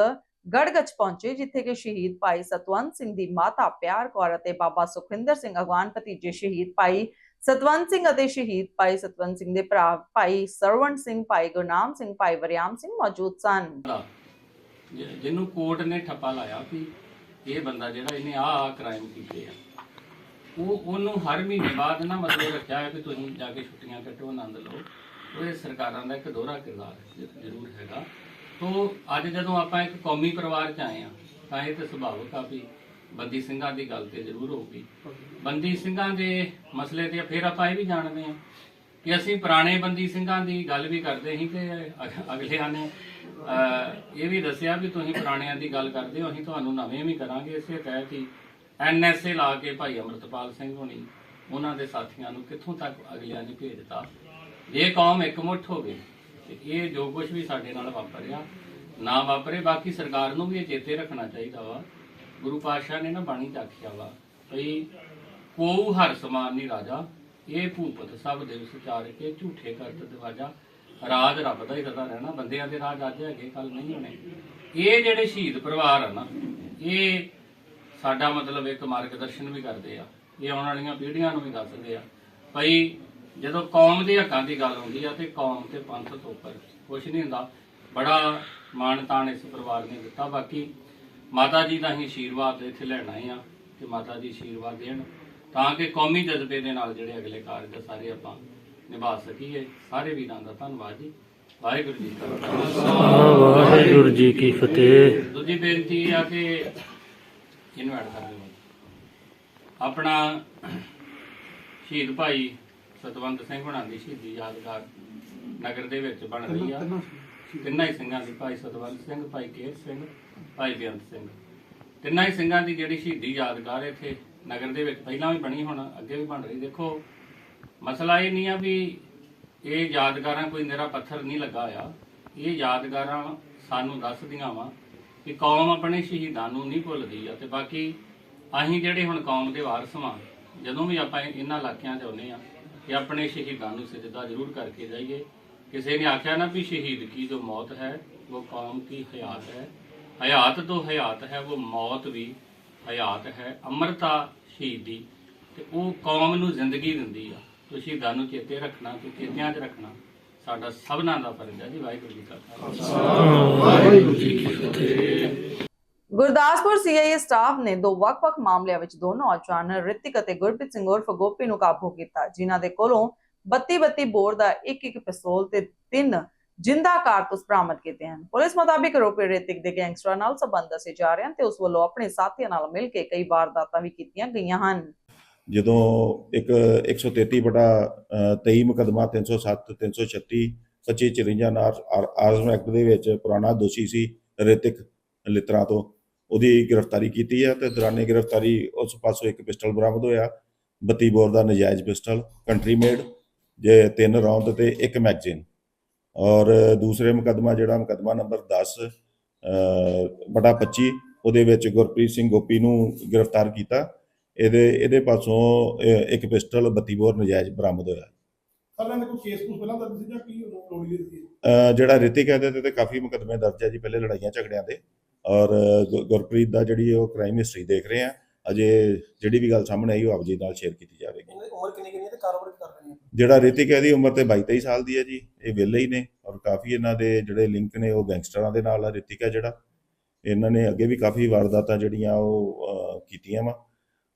Speaker 1: ਗੜਗਚ ਪਹੁੰਚੇ ਜਿੱਥੇ ਕਿ ਸ਼ਹੀਦ ਭਾਈ ਸਤਵੰਤ ਸਿੰਘ ਦੀ ਮਾਤਾ ਪਿਆਰ ਕੌਰ ਅਤੇ ਬਾਬਾ ਸੁਖਵਿੰਦਰ ਸਿੰਘ ਅਗਵਾਨ ਭਤੀਜੇ ਸ਼ਹੀਦ ਭਾਈ ਸਤਵੰਤ ਸਿੰਘ ਅਤੇ ਸ਼ਹੀਦ ਭਾਈ ਸਤਵੰਤ ਸਿੰਘ ਦੇ ਭਰਾ ਭਾਈ ਸਰਵਣ ਸਿੰਘ ਭਾਈ ਗੁਰਨਾਮ ਸਿੰਘ ਭਾਈ ਵਰਿਆਮ ਸਿੰਘ ਮੌਜੂਦ ਸਨ।
Speaker 13: ਜਿਹਨੂੰ ਕੋਰਟ ਨੇ ਠੱਪਾ ਲਾਇਆ ਵੀ ਇਹ ਬੰਦਾ ਜਿਹੜਾ ਇਹਨੇ ਆਹ ਆਹ ਕ੍ਰਾਈਮ ਕੀਤੇ ਆ। ਉਹ ਉਹਨੂੰ ਹਰ ਮਹੀਨੇ ਬਾਅਦ ਨਾ ਮਤਲਬ ਰੱਖਿਆ ਹੈ ਵੀ ਤੁਸੀਂ ਜਾ ਕੇ ਛੁੱਟੀਆਂ ਕੱਟੋ ਆਨੰਦ ਲਓ। ਉਹ ਇਹ ਸਰਕਾਰਾਂ ਦਾ ਇੱਕ ਦੋਹਰਾ ਕਿਰਦਾਰ ਜ਼ਰੂਰ ਹੈਗਾ। ਤੋਂ ਅੱਜ ਜਦੋਂ ਆਪਾਂ ਇੱਕ ਕੌਮੀ ਪਰਿਵਾਰ 'ਚ ਆਏ ਆ ਤਾਂ ਇਹ ਤਾਂ ਸੁਭਾਵਿਕ ਆ ਵੀ ਬੰਦੀ ਸਿੰਘਾਂ ਦੀ ਗੱਲ ਤੇ ਜ਼ਰੂਰ ਹੋਊਗੀ। ਬੰਦੀ ਸਿੰਘਾਂ ਦੇ ਮਸਲੇ ਤੇ ਫਿਰ ਆਪਾਂ ਇਹ ਵੀ ਜਾਣਦੇ ਆ ਕਿ ਅਸੀਂ ਪੁਰਾਣੇ ਬੰਦੀ ਸਿੰਘਾਂ ਦੀ ਗੱਲ ਵੀ ਕਰਦੇ ਸੀ ਤੇ ਅਗ- ਅਗਲਿਆਂ ਨੇ ਇਹ ਵੀ ਦੱਸਿਆ ਵੀ ਤੁਸੀਂ ਪੁਰਾਣਿਆਂ ਦੀ ਗੱਲ ਕਰਦੇ ਹੋ, ਅਸੀਂ ਤੁਹਾਨੂੰ ਨਵੇਂ ਵੀ ਕਰਾਂਗੇ ਇਸੇ ਤਹਿਤ ਹੀ। ਐਨਐਸਏ ਲਾ ਕੇ ਭਾਈ ਅਮਰਤਪਾਲ ਸਿੰਘ ਹੋਣੀ, ਉਹਨਾਂ ਦੇ ਸਾਥੀਆਂ ਨੂੰ ਕਿੱਥੋਂ ਤੱਕ ਅਗਲਿਆਂ ਨੇ ਭੇਜਤਾ? ਜੇ ਕੌਮ ਇਕਮੁੱਠ ਹੋਵੇ ਤੇ ਇਹ ਜੋ ਕੁਝ ਵੀ ਸਾਡੇ ਨਾਲ ਵਾਪਰਿਆ, ਨਾ ਵਾਪਰੇ, ਬਾਕੀ ਸਰਕਾਰ ਨੂੰ ਵੀ ਇਹ ਚੇਤੇ ਰੱਖਣਾ ਚਾਹੀਦਾ ਵਾ। ਗੁਰੂ ਪਾਤਸ਼ਾਹ ਨੇ ਨਾ ਬਾਣੀ ਚ ਆਖਿਆ ਵਾ ਭਈ ਕੋਉ ਹਰ ਸਮਾਨ ਨਹੀਂ ਰਾਜਾ, ਇਹ ਭੂਪਤ ਸਭ ਦੇ ਵਿਚਾਰ ਕੇ ਝੂਠੇ ਕਰਤ ਦਿਵਾਜਾ ਰਾਜ ਰੱਬ ਦਾ ਹੀ ਰਦਾ ਰਹਿਣਾ, ਬੰਦਿਆਂ ਦੇ ਰਾਜ ਅੱਜ ਹੈਗੇ ਕੱਲ ਨਹੀਂ ਹੋਣੇ। ਇਹ ਜਿਹੜੇ ਸ਼ਹੀਦ ਪਰਿਵਾਰ ਆ ਨਾ, ਇਹ ਸਾਡਾ ਮਤਲਬ ਇੱਕ ਮਾਰਗਦਰਸ਼ਨ ਵੀ ਕਰਦੇ ਆ, ਇਹ ਆਉਣ ਵਾਲੀਆਂ ਪੀੜ੍ਹੀਆਂ ਨੂੰ ਵੀ ਦੱਸਦੇ ਆ। ਭਈ ਜਦੋਂ ਕੌਮ ਦੇ ਹੱਕਾਂ ਦੀ ਗੱਲ ਹੁੰਦੀ ਆ ਤੇ ਕੌਮ ਤੇ ਪੰਥ ਤੋਂ ਉੱਪਰ ਕੁਝ ਨਹੀਂ ਹੁੰਦਾ। ਬੜਾ ਮਾਣ ਤਾਣ ਇਸ ਪਰਿਵਾਰ ਨੇ ਦਿੱਤਾ। ਬਾਕੀ ਮਾਤਾ ਜੀ ਦਾ ਹੀ ਆਸ਼ੀਰਵਾਦ ਇੱਥੇ ਲੈਣਾ ਆਏ ਆ ਤੇ ਮਾਤਾ ਜੀ ਆਸ਼ੀਰਵਾਦ ਦੇਣ, ਤਾਂ ਕਿ ਕੌਮੀ ਜਜ਼ਬੇ ਦੇ ਨਾਲ ਜਿਹੜੇ ਅਗਲੇ ਕਾਰਜ ਆ, ਸਾਰੇ ਆਪਾਂ ਨਿਭਾ ਸਕੀਏ ਸਾਰੇ ਵੀਰਾਂ ਦਾ ਧੰਨਵਾਦ ਜੀ। ਵਾਹਿਗੁਰੂ ਜੀ ਕਾ ਖਾਲਸਾ।
Speaker 10: ਵਾਹਿਗੁਰੂ ਜੀ ਕੀ ਫਤਿਹ।
Speaker 13: ਦੂਜੀ ਬੇਨਤੀ ਆ ਕਿ ਇਹਨੂੰ ਐਡ ਕਰ ਦਿਓ। ਆਪਣਾ ਸ਼ਹੀਦ ਭਾਈ ਸਤਵੰਤ ਸਿੰਘ ਹੁਣਾਂ ਦੀ ਸ਼ਹੀਦੀ ਯਾਦਗਾਰ ਨਗਰ ਦੇ ਵਿੱਚ ਬਣ ਰਹੀ ਆ। ਤਿੰਨਾਂ ਹੀ ਸਿੰਘਾਂ ਦੀ ਭਾਈ ਸਤਵੰਤ ਸਿੰਘ ਭਾਈ ਕੇਰ ਸਿੰਘ ਭਾਈ ਬੇਅੰਤ ਸਿੰਘ। ਤਿੰਨਾਂ ਹੀ ਸਿੰਘਾਂ ਦੀ ਜਿਹੜੀ ਸ਼ਹੀਦੀ ਯਾਦਗਾਰ ਇੱਥੇ ਨਗਰ ਦੇ ਵਿੱਚ ਪਹਿਲਾਂ ਵੀ ਬਣੀ ਹੁਣ ਅੱਗੇ ਵੀ ਬਣ ਰਹੀ। ਦੇਖੋ ਮਸਲਾ ਇਹ ਨਹੀਂ ਆ ਵੀ ਇਹ ਯਾਦਗਾਰਾਂ ਕੋਈ ਨਿਹਰਾ ਪੱਥਰ ਨਹੀਂ ਲੱਗਾ ਹੋਇਆ। ਇਹ ਯਾਦਗਾਰਾਂ ਸਾਨੂੰ ਦੱਸਦੀਆਂ ਵਾ ਕਿ ਕੌਮ ਆਪਣੇ ਸ਼ਹੀਦਾਂ ਨੂੰ ਨਹੀਂ ਭੁੱਲਦੀ ਆ ਤੇ ਬਾਕੀ ਅਸੀਂ ਜਿਹੜੇ ਹੁਣ ਕੌਮ ਦੇ ਵਾਰਸ ਵਾਂ, ਜਦੋਂ ਵੀ ਆਪਾਂ ਇਹਨਾਂ ਇਲਾਕਿਆਂ 'ਚ ਆਉਂਦੇ ਆ ਕਿ ਆਪਣੇ ਸ਼ਹੀਦਾਂ ਨੂੰ ਸਜਦਾ ਜ਼ਰੂਰ ਕਰਕੇ ਜਾਈਏ। ਕਿਸੇ ਨੇ ਆਖਿਆ ਨਾ ਵੀ ਸ਼ਹੀਦ ਕੀ ਜੋ ਮੌਤ ਹੈ, ਉਹ ਕੌਮ ਕੀ ਹਯਾਤ ਹੈ। ਹਯਾਤ ਤੋਂ ਹਯਾਤ ਹੈ, ਉਹ ਮੌਤ ਵੀ ਹਯਾਤ ਹੈ, ਅਮਰਤਾ ਸ਼ਹੀਦੀ ਤੇ ਉਹ ਕੌਮ ਨੂੰ ਜ਼ਿੰਦਗੀ ਦਿੰਦੀ ਆ। ਤੇ ਸ਼ਹੀਦਾਂ ਨੂੰ ਚੇਤੇ ਰੱਖਣਾ ਤੇ ਚੇਤਿਆਂ 'ਚ ਰੱਖਣਾ ਸਾਡਾ ਸਭਨਾਂ ਦਾ ਫਰਜ਼ ਹੈ ਜੀ ਵਾਹਿਗੁਰੂ ਜੀ ਕਾ ਖਾਲਸਾ।
Speaker 1: ਗੁਰਦਾਸਪੁਰ ਸੀਆਈਏ ਸਟਾਫ ਨੇ ਦੋ ਵੱਖ-ਵੱਖ ਮਾਮਲਿਆਂ ਵਿੱਚ ਦੋ ਨੌਜਵਾਨ ਰਿਤਿਕ ਅਤੇ ਗੁਰਪ੍ਰੀਤ ਸਿੰਘ ਉਰਫ ਗੋਪੀ ਨੂੰ ਕਾਬੂ ਕੀਤਾ ਜਿਨ੍ਹਾਂ ਦੇ ਕੋਲੋਂ 32-32 ਬੋਰ ਦਾ ਇੱਕ ਇੱਕ ਪਿਸਤੌਲ ਤੇ ਤਿੰਨ ਜਿੰਦਾ ਕਾਰਤੂਸ ਬਰਾਮਦ ਕੀਤੇ ਹਨ। ਪੁਲਿਸ ਮੁਤਾਬਿਕ ਆਰੋਪੀ ਰਿਤਿਕ ਦੇ ਗੈਂਗਸਟਰਾਂ ਨਾਲ ਸੰਬੰਧ ਦੱਸੇ ਜਾ ਰਹੇ ਹਨ ਤੇ ਉਸ ਵੱਲੋਂ ਆਪਣੇ ਸਾਥੀਆਂ ਨਾਲ ਮਿਲ ਕੇ ਕਈ ਵਾਰਦਾਤਾਂ ਵੀ ਕੀਤੀਆਂ ਗਈਆਂ ਹਨ।
Speaker 14: ਜਦੋਂ ਇੱਕ 133 ਬਟਾ 23 ਮੁਕਦਮਾ 307 336 2554 ਨਾਲ ਆਜ਼ਮ ਐਕਟ ਦੇ ਵਿੱਚ ਪੁਰਾਣਾ ਦੋਸ਼ੀ ਸੀ ਰਿਤਿਕ ਲਿਤਰਾ ਤੋਂ। ਉਹਦੀ ਗ੍ਰਿਫਤਾਰੀ ਕੀਤੀ ਹੈ ਤੇ ਦੌਰਾਨੇ ਗ੍ਰਿਫਤਾਰੀ ਉਸ ਪਾਸੋਂ ਇੱਕ ਪਿਸਟਲ ਬਰਾਮਦ ਹੋਇਆ। 32 ਬੋਰ ਦਾ ਨਜਾਇਜ਼ ਪਿਸਟਲ ਕੰਟਰੀ ਮੇਡ ਜੇ ਤਿੰਨ ਰੌਂਦ ਤੇ ਇੱਕ ਮੈਗਜ਼ੀਨ। ਔਰ ਦੂਸਰੇ ਮੁਕਦਮਾ ਜਿਹੜਾ ਮੁਕਦਮਾ ਨੰਬਰ 10 ਅ, ਬਟਾ 25 ਉਹਦੇ ਵਿੱਚ ਗੁਰਪ੍ਰੀਤ ਸਿੰਘ ਗੋਪੀ ਨੂੰ ਗ੍ਰਿਫਤਾਰ ਕੀਤਾ। ਇਹਦੇ ਇਹਦੇ ਪਾਸੋਂ ਇੱਕ ਪਿਸਟਲ 32 ਬੋਰ ਨਜਾਇਜ਼ ਬਰਾਮਦ ਹੋਇਆ।
Speaker 7: ਸਾਰਿਆਂ ਦੇ ਕੋਈ ਕੇਸ ਕੁਝ ਪਹਿਲਾਂ ਦਰਜ ਸੀ ਜਾਂ ਕੀ ਰੋੜੀ ਸੀ?
Speaker 14: ਜਿਹੜਾ ਰਿਤਿਕ ਹੈ ਇਹਦੇ ਤੇ ਤਾਂ ਕਾਫੀ ਮੁਕਦਮੇ ਦਰਜ ਹੈ ਜੀ ਪਹਿਲੇ ਲੜਾਈਆਂ ਝਗੜਿਆਂ ਦੇ ਔਰ ਗੁਰਪ੍ਰੀਤ ਦਾ ਜਿਹੜੀ ਉਹ ਕ੍ਰਾਈਮ ਹਿਸਟਰੀ ਦੇਖ ਰਹੇ ਆ ਅਜੇ ਜਿਹੜੀ ਵੀ ਗੱਲ ਸਾਹਮਣੇ ਆਈ ਉਹ ਆਪ ਜੀ ਨਾਲ ਸ਼ੇਅਰ ਕੀਤੀ ਜਾਵੇਗੀ।
Speaker 6: ਇਹਨਾਂ ਉਮਰ ਕਿੰਨੀ ਕਿੰਨੀ ਹੈ ਤੇ ਕਾਰੋਬਾਰ ਕੀ ਕਰਦੇ ਨੇ?
Speaker 14: ਜਿਹੜਾ ਰਿਤਿਕ ਹੈ ਦੀ ਉਮਰ ਤੇ 22 23 ਸਾਲ ਦੀ ਹੈ ਜੀ ਇਹ ਵਿਹਲੇ ਹੀ ਨੇ। ਔਰ ਕਾਫੀ ਇਹਨਾਂ ਦੇ ਜਿਹੜੇ ਲਿੰਕ ਨੇ ਉਹ ਗੈਂਗਸਟਰਾਂ ਦੇ ਨਾਲ ਆ ਰਿਤਿਕ ਹੈ ਜਿਹੜਾ। ਇਹਨਾਂ ਨੇ ਅੱਗੇ ਵੀ ਕਾਫੀ ਵਾਰਦਾਤਾਂ ਜਿਹੜੀਆਂ ਉਹ ਕੀਤੀਆਂ ਵਾ।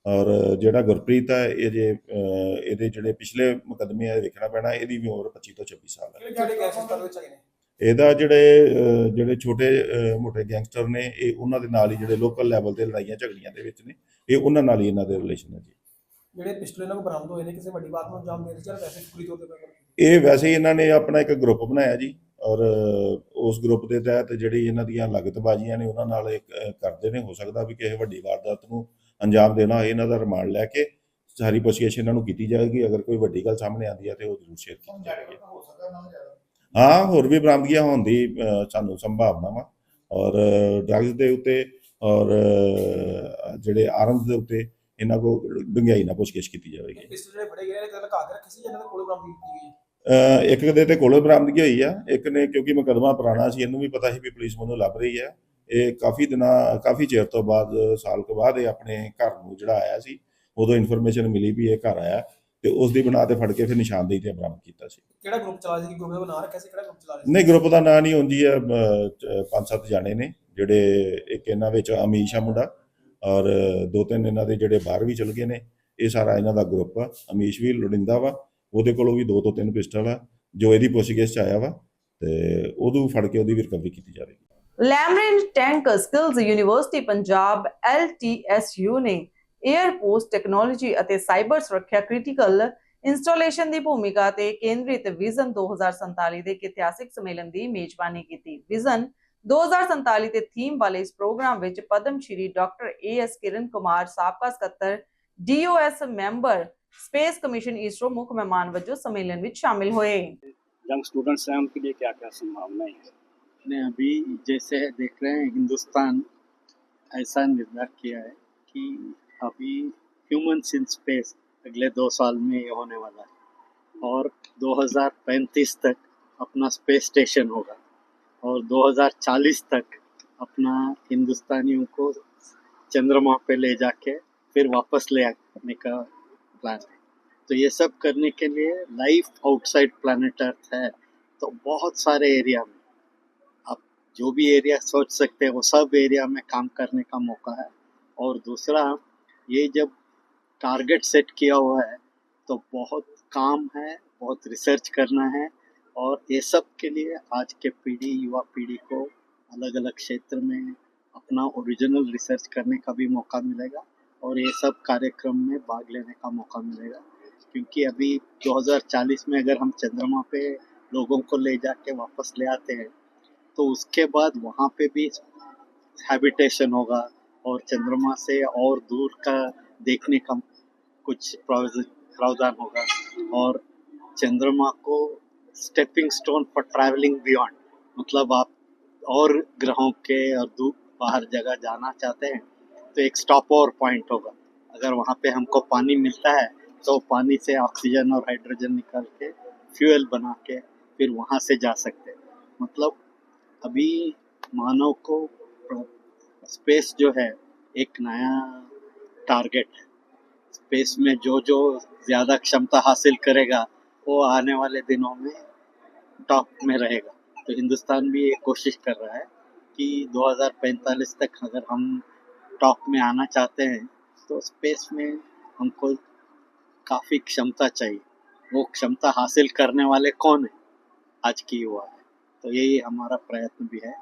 Speaker 14: ਔਰ ਜਿਹੜਾ ਗੁਰਪ੍ਰੀਤ ਹੈ ਇਹ ਜੇ ਇਹਦੇ ਜਿਹੜੇ ਪਿਛਲੇ ਮੁਕੱਦਮੇ ਆ ਵੇਖਣਾ ਪੈਣਾ ਇਹਦੀ ਵੀ ਉਮਰ 25 ਤੋਂ 26 ਸਾਲ ਹੈ।
Speaker 6: ਕਿਹੜੇ ਕਿਹੜੇ ਗੈਂਗਸਟਰ ਵਿੱਚ ਹੈਗੇ ਨੇ?
Speaker 14: ਇਹਦਾ ਜਿਹੜੇ ਜਿਹੜੇ ਛੋਟੇ ਮੋਟੇ ਗੈਂਗਸਟਰ ਨੇ ਇਹ ਉਹਨਾਂ ਦੇ ਨਾਲ ਹੀ ਜਿਹੜੇ ਲੋਕਲ ਲੈਵਲ ਤੇ ਲੜਾਈਆਂ ਝਗੜੀਆਂ ਦੇ ਵਿੱਚ ਨੇ ਇਹ ਉਹਨਾਂ ਨਾਲ ਹੀ ਇਹਨਾਂ ਦੇ ਰਿਲੇਸ਼ਨ ਹੈ ਜੀ।
Speaker 6: ਜਿਹੜੇ ਇਹਨਾਂ ਕੋਲ ਬਰਾਮਦ ਹੋਏ ਨੇ ਕਿਸੇ ਵੱਡੀ ਬਾਤ ਨੂੰ ਅੰਜਾਮ ਦੇਣ ਜਾਂ ਵੈਸੇ ਪੂਰੀ ਤੌਰ ਤੇ
Speaker 14: ਇਹ ਵੈਸੇ ਹੀ ਇਹਨਾਂ ਨੇ ਆਪਣਾ ਇੱਕ ਗਰੁੱਪ ਬਣਾਇਆ ਜੀ ਔਰ ਉਸ ਗਰੁੱਪ ਦੇ ਤਹਿਤ ਜਿਹੜੀ ਇਹਨਾਂ ਦੀਆਂ ਲਗਤਬਾਜ਼ੀਆਂ ਨੇ ਉਹਨਾਂ ਨਾਲ ਇਹ ਕ- ਕਰਦੇ ਨੇ ਹੋ ਸਕਦਾ ਵੀ ਕਿਸੇ ਵੱਡੀ ਵਾਰਦਾਤ ਨੂੰ ਅੰਜਾਮ ਦੇਣਾ ਹੋਏ ਇਹਨਾਂ ਦਾ ਰਿਮਾਂਡ ਲੈ ਕੇ ਸਾਰੀ ਪੁੱਛਗਿੱਛ ਇਹਨਾਂ ਨੂੰ ਕੀਤੀ ਜਾਏਗੀ। ਅਗਰ ਕੋਈ ਵੱਡੀ ਗੱਲ ਸਾਹਮਣੇ ਆਉਂਦੀ ਹੈ ਤੇ ਉਹ ਜ਼ਰੂਰ ਸ਼ੇਅਰ ਕੀਤੀ ਜਾਏਗੀ। ਹਾਂ ਹੋਰ ਵੀ ਬਰਾਮਦਗੀਆਂ ਹੋਣ ਦੀ ਸਾਨੂੰ ਸੰਭਾਵਨਾ ਵਾ। ਔਰ ਡਰੱਗਸ ਦੇ ਉੱਤੇ ਔਰ ਜਿਹੜੇ ਆਰਮਸ ਦੇ ਉੱਤੇ ਇਹਨਾਂ ਕੋ ਡੂੰਘਾਈ ਨਾਲ ਪੁੱਛਗਿੱਛ ਕੀਤੀ ਜਾਵੇਗੀ।
Speaker 6: ਪਿਸਟਲ ਜਿਹੜੇ ਫੜੇ ਗਏ ਨੇ ਕਿਤੇ ਲਗਾ ਕੇ ਰੱਖੇ ਸੀ ਜਾਂ ਕੋਲ ਬਰਾਮਦ ਕੀਤੀ ਗਈ
Speaker 14: ਇੱਕ ਦੇ ਤੇ ਕੋਲੋਂ ਬਰਾਮਦਗੀ ਹੋਈ ਆ ਇੱਕ ਨੇ ਕਿਉਂਕਿ ਮੁਕੱਦਮਾ ਪੁਰਾਣਾ ਸੀ ਇਹਨੂੰ ਵੀ ਪਤਾ ਸੀ ਵੀ ਪੁਲਿਸ ਮੈਨੂੰ ਲੱਭ ਰਹੀ ਹੈ। ਇਹ ਕਾਫੀ ਦਿਨਾਂ ਕਾਫੀ ਚਿਰ ਤੋਂ ਬਾਅਦ ਸਾਲ ਕੁ ਬਾਅਦ ਇਹ ਆਪਣੇ ਘਰ ਨੂੰ ਜਿਹੜਾ ਆਇਆ ਸੀ ਉਦੋਂ ਇਨਫੋਰਮੇਸ਼ਨ ਮਿਲੀ ਵੀ ਇਹ ਘਰ ਆਇਆ ਤੇ ਉਸ ਦੀ ਬਣਾ ਤੇ ਫੜ ਕੇ ਫਿਰ ਨਿਸ਼ਾਨਦੇਹੀ ਤੇ ਬਰਾਮਦ ਕੀਤਾ ਸੀ।
Speaker 6: ਕਿਹੜਾ ਗਰੁੱਪ ਚਲਾ ਸੀ? ਗਰੁੱਪ ਦਾ ਨਾਂ ਰੱਖਿਆ ਸੀ? ਕਿਹੜਾ ਗਰੁੱਪ ਚਲਾ ਰਿਹਾ
Speaker 14: ਨਹੀਂ ਗਰੁੱਪ ਦਾ ਨਾਂ ਨਹੀਂ ਹੁੰਦੀ ਹੈ ਪੰਜ ਸੱਤ ਜਾਣੇ ਨੇ ਜਿਹੜੇ ਇੱਕ ਇਹਨਾਂ ਵਿੱਚ ਅਮੀਸ਼ ਮੁੰਡਾ ਔਰ ਦੋ ਤਿੰਨ ਇਹਨਾਂ ਦੇ ਜਿਹੜੇ ਬਾਹਰ ਵੀ ਚਲ ਗਏ ਨੇ ਇਹ ਸਾਰਾ ਇਹਨਾਂ ਦਾ ਗਰੁੱਪ ਆ। ਅਮੀਸ਼ ਵੀ ਲੁੜਿੰਦਾ ਵਾ ਉਹਦੇ ਕੋਲੋਂ ਵੀ ਦੋ ਤੋਂ ਤਿੰਨ ਪਿਸਟਲ ਆ ਜੋ ਇਹਦੀ ਪੁੱਛਗਿੱਛ ਚ ਆਇਆ ਵਾ ਤੇ ਉਹਨੂੰ ਫੜ ਕੇ ਉਹਦੀ ਵੀ ਰਿਕਵਰੀ ਕੀਤੀ ਜਾਵੇਗੀ।
Speaker 1: ਲੈਮਰਿਨ ਟੈਂਕ ਸਕਿੱਲਸ ਯੂਨੀਵਰਸਿਟੀ ਪੰਜਾਬ LTSU ਨੇ 에ਅਰਪੋਰਟ ਟੈਕਨੋਲੋਜੀ ਅਤੇ ਸਾਈਬਰ ਸੁਰੱਖਿਆ ਕ੍ਰਿਟੀਕਲ ਇੰਸਟਾਲੇਸ਼ਨ ਦੀ ਭੂਮਿਕਾ ਤੇ ਕੇਂਦਰਿਤ ਵਿਜ਼ਨ 2047 ਦੇ ਇਤਿਹਾਸਿਕ ਸੰਮੇਲਨ ਦੀ ਮੇਜ਼ਬਾਨੀ ਕੀਤੀ। ਵਿਜ਼ਨ 2047 ਤੇ ਥੀਮ ਵਾਲੇ ਇਸ ਪ੍ਰੋਗਰਾਮ ਵਿੱਚ ਪਦਮ ਸ਼੍ਰੀ ਡਾਕਟਰ ਏਐਸ ਕਿਰਨ ਕੁਮਾਰ, ਸਾਬਕਾ ਸਕੱਤਰ DOS member space commission ISRO मुख्य मेहमान वजो सम्मेलन में शामिल हुए
Speaker 15: यंग स्टूडेंट्स हैं उनके लिए क्या क्या संभावनाएं
Speaker 16: ने अभी जैसे देख रहे हैं हिंदुस्तान ऐसा निर्धार किया है कि अभी ह्यूमन इन स्पेस अगले दो साल में ये होने वाला है और 2035 तक अपना स्पेस स्टेशन होगा और 2040 तक अपना हिंदुस्तानियों को चंद्रमा पे ले जाके फिर वापस ले आने का प्लान है। तो ये सब करने के लिए लाइफ आउटसाइड प्लानट अर्थ है। तो बहुत सारे एरिया में जो भी एरिया सोच सकते हैं, वो सब एरिया में काम करने का मौका है। और दूसरा, ये जब टारगेट सेट किया हुआ है तो बहुत काम है, बहुत रिसर्च करना है। और ये सब के लिए आज के पीढ़ी, युवा पीढ़ी को अलग अलग क्षेत्र में अपना ओरिजिनल रिसर्च करने का भी मौका मिलेगा और ये सब कार्यक्रम में भाग लेने का मौका मिलेगा। क्योंकि अभी 2040 में अगर हम चंद्रमा पे लोगों को ले जाके वापस ले आते हैं तो उसके बाद वहाँ पे भी हैबिटेशन होगा और चंद्रमा से और दूर का देखने का कुछ प्रावध- प्रावधान होगा। और चंद्रमा को stepping stone for travelling beyond मतलब आप और ग्रहों के और दूर बाहर जगह जाना चाहते हैं तो एक स्टॉप और पॉइंट होगा। अगर वहाँ पे हमको पानी मिलता है तो पानी से ऑक्सीजन और हाइड्रोजन निकाल के फ्यूल बना के फिर वहाँ से जा सकते हैं। मतलब अभी मानव को स्पेस जो है, एक नया टारगेट है। स्पेस में जो जो ज़्यादा क्षमता हासिल करेगा, वो आने वाले दिनों में टॉप में रहेगा। तो हिंदुस्तान भी ये कोशिश कर रहा है कि 2045 तक अगर हम टॉप में आना चाहते हैं तो स्पेस में हमको काफ़ी क्षमता चाहिए। वो क्षमता हासिल करने वाले कौन है? आज की युवा। तो यही हमारा प्रयत्न भी है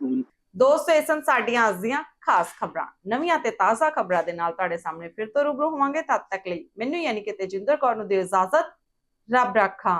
Speaker 16: उन
Speaker 1: ਦੋਸਤੋ ਇਹ ਸਨ ਸਾਡੀਆਂ ਅੱਜ ਦੀਆਂ ਖਾਸ ਖਬਰਾਂ ਨਵੀਆਂ ਤੇ ਤਾਜ਼ਾ ਖਬਰਾਂ ਦੇ ਨਾਲ ਤੁਹਾਡੇ ਸਾਹਮਣੇ ਫਿਰ ਤੋਂ ਰੂਬਰੂ ਹੋਵਾਂਗੇ ਤਦ ਤੱਕ ਲਈ ਮੈਨੂੰ ਯਾਨੀ ਕਿ ਤੇਜਿੰਦਰ ਕੌਰ ਨੂੰ ਦਿਓ ਇਜਾਜ਼ਤ ਰੱਬ ਰਾਖਾ